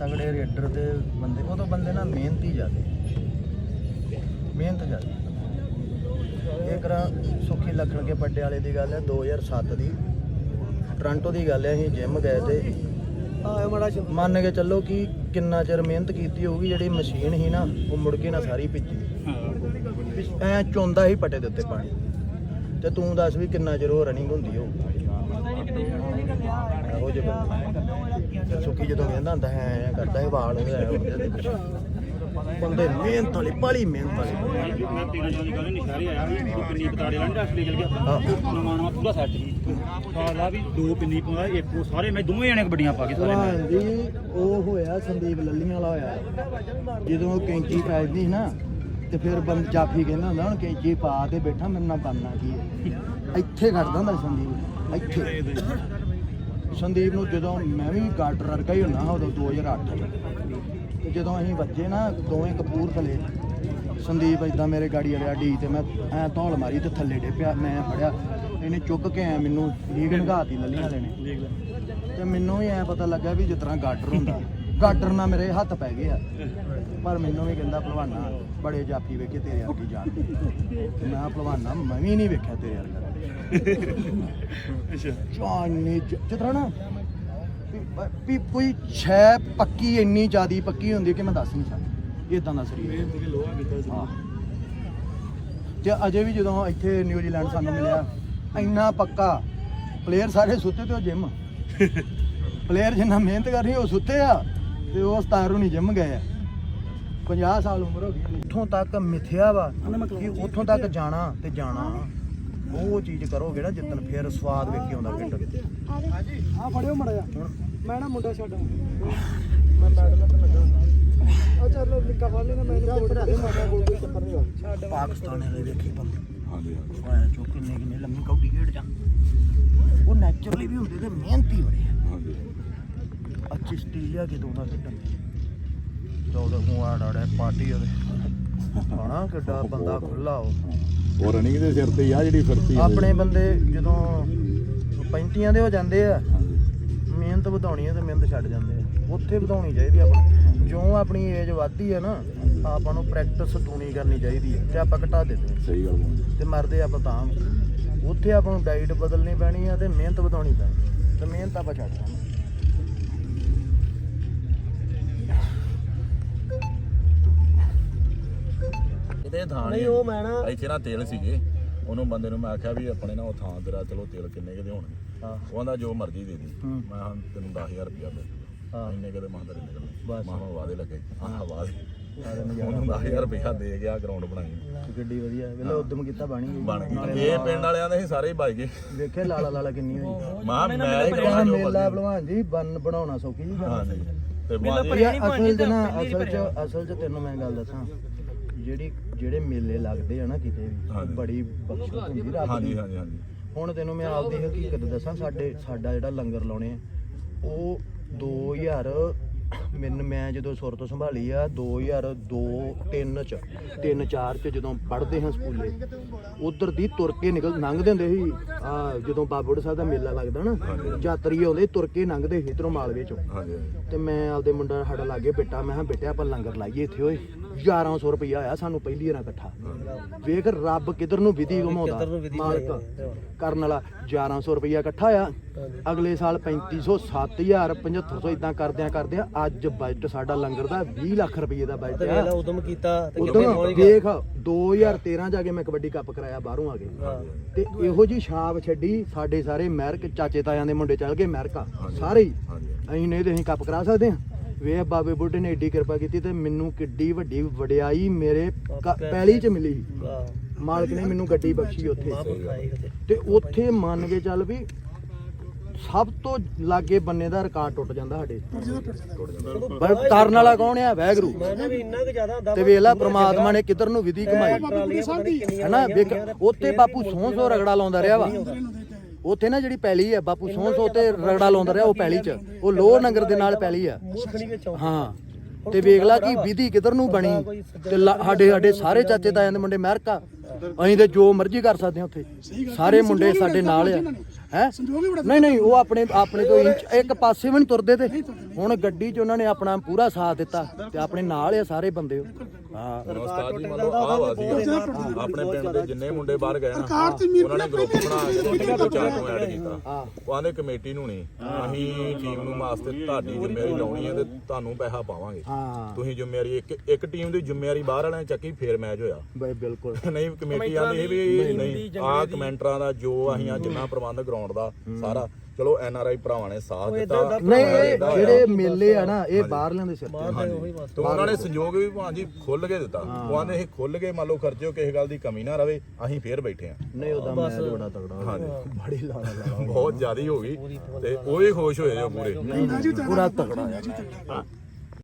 ਤਗੜੇ ਰੇਡਰ ਤੇ ਬੰਦੇ ਉਹ ਤਾਂ ਬੰਦੇ ਨਾ ਮਿਹਨਤੀ ਜਾਂਦੇ ਮਿਹਨਤ ਜਾਂਦੀ ਇਹ ਕਰਾਂ ਸੁੱਖੀ ਲੱਖਣ ਕੇ ਪੱਡੇ ਵਾਲੇ ਦੀ ਗੱਲ ਹੈ 2007 ਦੀ। ਟ੍ਰਾਂਟੋ ਦੀ ਗੱਲ ਹੈ ਅਸੀਂ ਜਿਮ ਗਏ ਤੇ ਮੜਾ ਮੰਨ ਕੇ ਚੱਲੋ ਕਿ ਕਿੰਨਾ ਚਿਰ ਮਿਹਨਤ ਕੀਤੀ ਹੋਊਗੀ ਜਿਹੜੀ ਮਸ਼ੀਨ ਸੀ ਨਾ ਉਹ ਮੁੜ ਕੇ ਨਾ ਸਾਰੀ ਭਿੱਜੀ। ਐ ਚੋਂਦਾ ਹੀ ਪੱਟੇ ਦੇ ਉੱਤੇ ਪਾਣੀ। ਤੇ ਤੂੰ ਦੱਸ ਵੀ ਕਿੰਨਾ ਚਿਰ ਉਹ ਰਨਿੰਗ ਹੁੰਦੀ ਹੋਊ ਇਹੋ ਜਿਹੇ ਸੁੱਕੀ ਜਦੋਂ ਕਹਿੰਦਾ ਹੁੰਦਾ ਹੈ ਕਰਦਾ ਹੈ ਵਾਲ ਬੰਦੇ ਮਿਹਨਤ ਵਾਲੇ ਬਾਲੀ ਮਿਹਨਤ ਵਾਲੇ ਮੈਂ ਤੇਰਾ ਜਦੋਂ ਦੀ ਗੱਲ ਨਿਸ਼ਾਰੇ ਆਇਆ ਸੀ ਤੂੰ ਪਿੰਨੀ ਬਤਾੜੇ ਲਾਂ ਰਸਤੇ ਗਿਆ ਹਾਂ। ਪੂਰਾ ਸੈੱਟ ਸੀ ਸਾਲਾ ਵੀ ਦੋ ਪਿੰਨੀ ਪਾਉਂਦਾ ਇੱਕ ਉਹ ਸਾਰੇ ਮੈਂ ਦੋਵੇਂ ਜਣੇ ਕਬੱਡੀਆਂ ਪਾ ਕੇ ਸਾਰੇ ਭਲਵਾਨ ਉਹ ਹੋਇਆ ਸੰਦੀਪ ਲੱਲੀਆਂ ਵਾਲਾ ਹੋਇਆ। ਜਦੋਂ ਕੈਂਚੀ ਪੈਦੀ ਸੀ ਨਾ, ਤੇ ਫਿਰ ਬੰਦ ਜਾਫੀ ਕਹਿੰਦਾ ਹੁੰਦਾ, ਹੁਣ ਕੈਂਚੀ ਪਾ ਕੇ ਬੈਠਾ, ਮੇਰੇ ਨਾਲ ਬਣਨਾ ਕੀ ਹੈ? ਇੱਥੇ ਖੜਦਾ ਹੁੰਦਾ ਸੰਦੀਪ। ਇੱਥੇ। ਸੰਦੀਪ ਨੂੰ ਜਦੋਂ ਮੈਂ ਵੀ ਗਾਰਡਰ ਵਰਗਾ ਹੀ ਹੁੰਦਾ ਹਾਂ ਉਦੋਂ 2008 ਤੇ ਜਦੋਂ ਅਸੀਂ ਵੱਜੇ ਨਾ ਦੋਵੇਂ ਕਪੂਰਥਲੇ ਸੰਦੀਪ ਇਦਾਂ ਮੇਰੇ ਗਾੜੀ ਅੜਿਆ ਡੀ ਤੇ ਮੈਂ ਐ ਧੌਲ ਮਾਰੀ ਤੇ ਥੱਲੇ ਡੇ ਪਿਆ ਮੈਂ ਫੜਿਆ। ਇਹਨੇ ਚੁੱਕ ਕੇ ਐ ਮੈਨੂੰ ਲੀਗ ਨਗਾਤੀ ਲੱਲੀਆਂ ਨੇ। ਤੇ ਮੈਨੂੰ ਵੀ ਐ ਪਤਾ ਲੱਗਾ ਵੀ ਜਿਸ ਤਰ੍ਹਾਂ ਗਾਡਰ ਹੁੰਦਾ। ਗਾਡਰ ਨਾਲ ਮੇਰੇ ਹੱਥ ਪੈ ਗਏ ਆ। ਪਰ ਮੈਨੂੰ ਵੀ ਕਹਿੰਦਾ ਭਲਵਾਨਾ ਬੜੇ ਜਾਫੀ ਵੇਖੇ ਤੇਰੇ ਵਰਗੀ ਜਾਨ ਮੈਂ ਭਲਵਾਨਾ ਮੈਂ ਵੀ ਨਹੀਂ ਵੇਖਿਆ ਤੇਰੇ ਵਰਗਾ। ਜਾਨੀ ਜਿਸ ਤਰ੍ਹਾਂ ਨਾ ਵੀ- ਵੀ ਕੋਈ ਛੈ ਪੱਕੀ ਇੰਨੀ ਜ਼ਿਆਦੀ ਪੱਕੀ ਹੁੰਦੀ ਕਿ ਮੈਂ ਦੱਸ ਨਹੀਂ ਸਕਦਾ। ਇਦਾਂ ਦਾ ਸਰੀਰ ਹਾਂ। ਤੇ ਅਜੇ ਵੀ ਜਦੋਂ ਇੱਥੇ ਨਿਊਜ਼ੀਲੈਂਡ ਸਾਨੂੰ ਮਿਲਿਆ ਇੰਨਾ ਪੱਕਾ। ਪਲੇਅਰ ਸਾਰੇ ਸੁੱਤੇ ਤੇ ਉਹ ਜਿਮ ਪਲੇਅਰ ਜਿੰਨਾ ਮਿਹਨਤ ਕਰ ਰਹੀ ਉਹ ਸੁੱਤੇ ਆ ਤੇ ਉਹ ਸਤਾਰੂ ਨਹੀਂ ਜਿਮ ਗਏ ਆ। 50 ਸਾਲ ਉਮਰ ਹੋ ਗਈ। ਉੱਥੋਂ ਤੱਕ ਮਿਥਿਆ ਵਾ ਕਿ ਉੱਥੋਂ ਤੱਕ ਜਾਣਾ ਤੇ ਜਾਣਾ। ਉਹ ਚੀਜ਼ ਕਰੋਗੇ ਨਾ ਜਿੱਦਣ ਫਿਰ ਸਵਾਦ ਵੇਖੀ ਆਉਂਦਾ ਖੇਡਣ ਆ ਫੜਿਓ ਮੜਾ ਮੈਂ ਨਾ ਮੁੰਡਾ ਛੱਡ ਮੈਂ ਮੈਡਮ ਤੇ ਲੱਗਾ। ਆ ਚੱਲ ਨਿੱਕਾ ਫੜ ਲੈਣਾ ਮੈਂ ਇਹਨੂੰ ਕੋਟ ਦੇ ਮਾਰਨਾ ਕੋਈ ਕੋਈ ਚੱਕਰ ਨਹੀਂ ਛੱਡ ਪਾਕਿਸਤਾਨ ਵਾਲੇ ਵੇਖੀ ਬੰਦੇ ਹਾਂਜੀ ਹਾਂਜੀ। ਆਇਆ ਚੋ ਕਿੰਨੇ ਕਿੰਨੇ ਲੰਮੀ ਕੌਡੀ ਖੇਡ ਜਾਂ ਉਹ ਨੈਚੁਰਲੀ ਵੀ ਹੁੰਦੇ ਤੇ ਮਿਹਨਤੀ ਬੜੇ ਹਾਂਜੀ। ਅੱਜ ਆਸਟ੍ਰੇਲੀਆ ਕਿਦੋਂ ਦਾ ਖੇਡਣ ਉਹਦੇ ਮੂੰਹ ਆੜ ਆੜ ਪਾਰਟੀ ਉਹਦੇ ਹਣਾ ਕਿੱਡਾ ਬੰਦਾ ਖੁੱਲਾ ਉਹ ਉਹ ਰਨਿੰਗ ਦੇ ਸਿਰ ਤੇ ਹੀ ਆ ਜਿਹੜੀ ਫਿਰਤੀ ਆ। ਆਪਣੇ ਬੰਦੇ ਜਦੋਂ 35 ਦੇ ਹੋ ਜਾਂਦੇ ਆ ਮਿਹਨਤ ਵਧਾਉਣੀ ਹੈ ਤੇ ਮਿਹਨਤ ਛੱਡ ਜਾਂਦੇ ਆ। ਉੱਥੇ ਵਧਾਉਣੀ ਚਾਹੀਦੀ ਆ ਆਪਣੀ ਜਿਉਂ ਆਪਣੀ ਏਜ ਵੱਧਦੀ ਹੈ ਨਾ ਆਪਾਂ ਨੂੰ ਪ੍ਰੈਕਟਿਸ ਦੂਣੀ ਕਰਨੀ ਚਾਹੀਦੀ ਹੈ ਤੇ ਆਪਾਂ ਘਟਾ ਦਿੰਦੇ ਹਾਂ ਸਹੀ ਗੱਲ ਬੋਲ ਤੇ ਮਰਦੇ ਆਪਾਂ ਤਾਂ। ਉੱਥੇ ਆਪਾਂ ਨੂੰ ਡਾਈਟ ਬਦਲਣੀ ਪੈਣੀ ਆ ਤੇ ਮਿਹਨਤ ਵਧਾਉਣੀ ਪੈਣੀ ਤੇ ਮਿਹਨਤ ਆਪਾਂ ਛੱਡ ਦਾਂਗੇ ਕਿਤੇ ਥਾਂ ਨਹੀਂ ਉਹ ਮੈਂ ਨਾ ਇੱਥੇ ਨਾ ਤੇਲ ਸੀਗੇ। ਉਹਨੂੰ ਬੰਦੇ ਨੂੰ ਮੈਂ ਆਖਿਆ ਵੀ ਆਪਣੇ ਨਾ ਉਹ ਥਾਂ ਤੇਰਾ ਚਲੋ ਤੇਲ ਕਿੰਨੇ ਕਿਤੇ ਹੋਣਗੇ। ਹਾਂ। ਉਹ ਕਹਿੰਦਾ ਜੋ ਮਰਜ਼ੀ ਦੇ ਦੀ। ਮੈਂ ਹਾਂ ਤੈਨੂੰ 10000 ਰੁਪਇਆ ਦੇ ਹਾਂ। ਇੰਨੇ ਕਦੇ ਮਾਂ ਤੇਰੇ ਨਿਕਲਣੇ। ਬਸ। ਮਾਂ ਵਾਦੇ ਲੱਗੇ। ਆਹ ਵਾਦੇ ਉਹਨੂੰ 10000 ਰੁਪਇਆ ਦੇ ਗਿਆ ਗਰਾਊਂਡ ਬਣਾਈ। ਗੱਡੀ ਵਧੀਆ। ਵੇਲੇ ਉਦਮ ਕੀਤਾ ਬਣੀ ਗਈ। ਬਣ ਨਾਲੇ ਗਈ ਇਹ ਪਿੰਡ ਵਾਲਿਆਂ ਦੇ ਸਾਰੇ ਹੀ ਬਾਈ ਗਏ। ਵੇਖੇ ਲਾਲਾ ਲਾਲਾ ਕਿੰਨੀ ਹੋਈ। ਮਾਂ ਮੈਂ ਕਰਾਉਣਾ ਜੋ ਮੇਲਾ ਭਲਵਾਨ ਜੀ ਬੰਨ ਬਣਾਉਣਾ ਸੌਖੀ ਜੀ ਗੱਲ ਤੇ ਮਾਂ ਇਹ ਅਸਲ 'ਚ ਨਾ ਅਸਲ 'ਚ ਅਸਲ 'ਚ ਤੈਨੂੰ ਮੈਂ ਗੱਲ ਦੱਸਾਂ। ਜਿਹੜੀ ਜਿਹੜੇ ਮੇਲੇ ਲੱਗਦੇ ਆ ਨਾ ਕਿਤੇ ਵੀ ਹਾਂਜੀ। ਬੜੀ ਬਖਸ਼ਿਸ਼ ਹੁੰਦੀ ਰੱਬ ਹਾਂਜੀ ਦੀ। ਹਾਂਜੀ ਹਾਂਜੀ ਹੁਣ ਤੈਨੂੰ ਮੈਂ ਆਪਦੀ ਹਕੀਕਤ ਦੱਸਾਂ ਸਾਡੇ ਸਾਡਾ ਜਿਹੜਾ ਲੰਗਰ ਲਾਉਣੇ ਆ ਉਹ 2000 ਮੈਨੂੰ ਮੈਂ ਜਦੋਂ ਸੁਰਤ ਸੰਭਾਲੀ ਆ 2002 3 ਚ 3 4 ਚ ਜਦੋਂ ਪੜ੍ਹਦੇ ਹਾਂ ਸਕੂਲੇ ਉਧਰ ਦੀ ਤੁਰ ਕੇ ਨਿਕਲ ਲੰਘਦੇ ਹੁੰਦੇ ਸੀ ਆ ਜਦੋਂ ਬਾਬੂੜ ਸਾਹਿਬ ਦਾ ਮੇਲਾ ਲੱਗਦਾ ਨਾ ਯਾਤਰੀ ਆਉਂਦੇ ਤੁਰ ਕੇ ਲੰਘਦੇ ਸੀ ਇਧਰੋਂ ਮਾਲਵੇ ਚੋਂ। ਹਾਂਜੀ। ਤੇ ਮੈਂ ਆਪਦੇ ਮੁੰਡਾ ਸਾਡਾ ਲਾਗੇ ਬੇਟਾ ਮੈਂ ਕਿਹਾ ਬੇਟਾ ਆਪਾਂ ਲੰਗਰ ਲਾਈਏ ਇੱਥੇ ਓਏ। 1100 ਰੁਪਇਆ ਆਇਆ ਸਾਨੂੰ ਪਹਿਲੀ ਵਾਰ ਇਕੱਠਾ। ਵੇਖ ਰੱਬ ਕਿਧਰ ਨੂੰ ਵਿਧੀ ਘਮਾਉਂਦਾ ਮਾਲਕ ਕਰਨ ਵਾਲਾ 1100 ਰੁਪਇਆ ਇਕੱਠਾ ਆ। ਅਗਲੇ ਸਾਲ 3500 7000 7500 ਇਦਾਂ ਕਰਦਿਆਂ ਕਰਦਿਆਂ ਅੱਜ ਬਜਟ ਸਾਡਾ ਲੰਗਰ ਦਾ 20 ਲੱਖ ਰੁਪਏ ਦਾ ਬਜਟ ਆ। ਉਦਮ ਕੀਤਾ ਤੇ ਦੇਖ 2013 ਜਾ ਕੇ ਮੈਂ ਕਬੱਡੀ ਕੱਪ ਕਰਾਇਆ ਬਾਹਰੋਂ ਆ ਕੇ। ਤੇ ਇਹੋ ਜੀ ਛਾਪ ਛੱਡੀ ਸਾਡੇ ਸਾਰੇ ਅਮਰੀਕ ਚਾਚੇ ਤਾਇਆਂ ਦੇ ਮੁੰਡੇ ਚੱਲ ਗਏ ਅਮਰੀਕਾ ਸਾਰੇ ਹੀ। ਅਸੀਂ ਨਹੀਂ ਤੇ ਅਸੀਂ ਕੱਪ ਕਰਾ ਸਕਦੇ ਹਾਂ। ਵੇਖ ਬਾਬੇ ਬੁੱਢੇ ਨੇ ਏਡੀ ਕਿਰਪਾ ਕੀਤੀ ਤੇ ਮੈਨੂੰ ਕਿੱਡੀ ਵੱਡੀ ਵਡਿਆਈ ਮੇਰੇ ਕ- ਪੈਲੀ ਚ ਮਿਲੀ ਮਾਲਕ ਨੇ ਮੈਨੂੰ ਗੱਡੀ ਬਖਸ਼ੀ ਉੱਥੇ। ਤੇ। ਉੱਥੇ ਮੰਨ ਕੇ ਚੱਲ ਵੀ ਸਭ ਤੋਂ ਲਾਗੇ ਬੰਨੇ ਦਾ ਰਿਕਾਰਡ ਟੁੱਟ ਜਾਂਦਾ ਸਾਡੇ। ਪਰ ਕਰਨ ਵਾਲਾ ਕੌਣ ਆ? ਵੈਗਰੂ ਮੈਂ ਨਾ ਵੀ ਇੰਨਾ ਕੁ ਜ਼ਿਆਦਾ ਹੁੰਦਾ ਤੇ ਵੇਲਾ ਪ੍ਰਮਾਤਮਾ ਨੇ ਕਿੱਧਰ ਨੂੰ ਵਿਧੀ ਕਮਾਈ ਹੈਨਾ ਵੇਖ ਉੱਥੇ ਬਾਪੂ ਸੌਂ ਸੌ ਰਗੜਾ ਲਾਉਂਦਾ ਰਿਹਾ ਵਾ। ਉੱਥੇ ਨਾ ਜਿਹੜੀ ਪੈਲੀ ਹੈ ਬਾਪੂ ਸੌਂ ਸੌ ਤੇ ਰਗੜਾ ਲਾਉਂਦਾ ਰਿਹਾ ਉਹ ਪੈਲੀ 'ਚ। ਉਹ ਲੋਹ ਨੰਗਰ ਦੇ ਨਾਲ ਪੈਲੀ ਆ ਹਾਂ ਤੇ ਵੇਖ ਲਾ ਕਿ ਵਿਧੀ ਕਿੱਧਰ ਨੂੰ ਬਣੀ। ਤੇ ਸਾਡੇ ਸਾਡੇ ਸਾਰੇ ਚਾਚੇ ਤਾਇਆਂ ਦੇ ਮੁੰਡੇ ਅਮਰੀਕਾ। ਅਸੀਂ ਤੇ ਜੋ ਮਰਜ਼ੀ ਕਰ ਸਕਦੇ ਹਾਂ ਉੱਥੇ। ਸਾਰੇ ਮੁੰਡੇ ਸਾਡੇ ਨਾਲ ਆ। ਹੈ ਨਹੀਂ ਨਹੀਂ ਉਹ ਆਪਣੇ ਆਪਣੇ ਤੋਂ ਇੱਕ ਪਾਸੇ ਵੀ ਨਹੀਂ ਤੁਰਦੇ ਤੇ। ਹੁਣ ਗੱਡੀ 'ਚ ਉਹਨਾਂ ਨੇ ਆਪਣਾ ਪੂਰਾ ਸਾਥ ਦਿੱਤਾ ਤੇ ਆਪਣੇ ਨਾਲ ਆ ਸਾਰੇ ਬੰਦੇ ਉਹ। ਹਾਂ। ਉਸਤਾਦ ਜੀ ਮੰਨੋ ਆਹ ਵਾ ਆਪਣੇ ਪਿੰਡ ਦੇ ਜਿੰਨੇ ਮੁੰਡੇ ਬਾਹਰ ਗਏ ਨਾ ਸਰਕਾਰ ਤੇ ਮੀਰ ਉਹਨਾਂ ਨੇ ਗਰੁੱਪ ਬਣਾ ਕੇ ਦੋ ਚਾਰ ਨੂੰ ਐਡ ਕੀਤਾ। ਉਹ ਆਂਦੇ ਕਮੇਟੀ ਨੂੰ ਨਹੀਂ ਅਸੀਂ ਟੀਮ ਨੂੰ ਵਾਸਤੇ ਤੁਹਾਡੀ ਜ਼ਿੰਮੇਵਾਰੀ ਲਾਉਣੀ ਹੈ ਤੇ ਤੁਹਾਨੂੰ ਪੈਸਾ ਪਾਵਾਂਗੇ। ਹਾਂ। ਤੁਸੀਂ ਜ਼ਿੰਮੇਵਾਰੀ ਇੱਕ ਇੱਕ ਟੀਮ ਦੀ ਜ਼ਿੰਮੇਵਾਰੀ ਬਾਹਰ ਵਾਲਿਆਂ ਚੱਕੀ ਫੇਰ ਮੈਚ ਹੋਇਆ। ਬਈ ਬਿਲਕੁਲ। ਨਹੀਂ ਕਮੇਟੀ ਆਂਦੀ ਵੀ ਨਹੀਂ ਆ ਕਮੈਂਟਰਾਂ ਦਾ ਜੋ ਅਸੀਂ ਆ ਜਿੰਨਾ ਪ੍ਰਬੰਧ ਗਰਾਊਂਡ ਦਾ ਸਾਰਾ ਚਲੋ ਐਨ ਆਰ ਆਈ ਭਰਾਵਾਂ ਨੇ ਸਾਥ ਦਿੱਤਾ। ਨਹੀਂ ਇਹ ਜਿਹੜੇ ਮੇਲੇ ਆ ਨਾ ਇਹ ਬਾਹਰਲਿਆਂ ਦੇ ਸਿਰ ਤੇ। ਤੇ ਉਹਨਾਂ ਨੇ ਸੰਯੋਗ ਵੀ ਭਾਂਜੀ ਖੁੱਲ ਕੇ ਦਿੱਤਾ। ਉਹ ਆਂਦੇ ਇਹ ਖੁੱਲ ਕੇ ਮੰਨ ਲਓ ਖਰਚਿਓ ਕਿਸੇ ਗੱਲ ਦੀ ਕਮੀ ਨਾ ਰਵੇ ਅਸੀਂ ਫੇਰ ਬੈਠੇ ਆ ਨਹੀਂ ਉਹਦਾ ਮੈਚ ਬੜਾ ਤਗੜਾ। ਹਾਂਜੀ। ਬੜੀ ਲਾਣਾ ਲਾਣਾ ਬਹੁਤ ਜ਼ਿਆਦੀ ਹੋ ਗਈ। ਤੇ ਉਹ ਵੀ ਖੁਸ਼ ਹੋਏ ਜੋ ਪੂਰੇ। ਪੂਰਾ ਤਗੜਾ ਆ।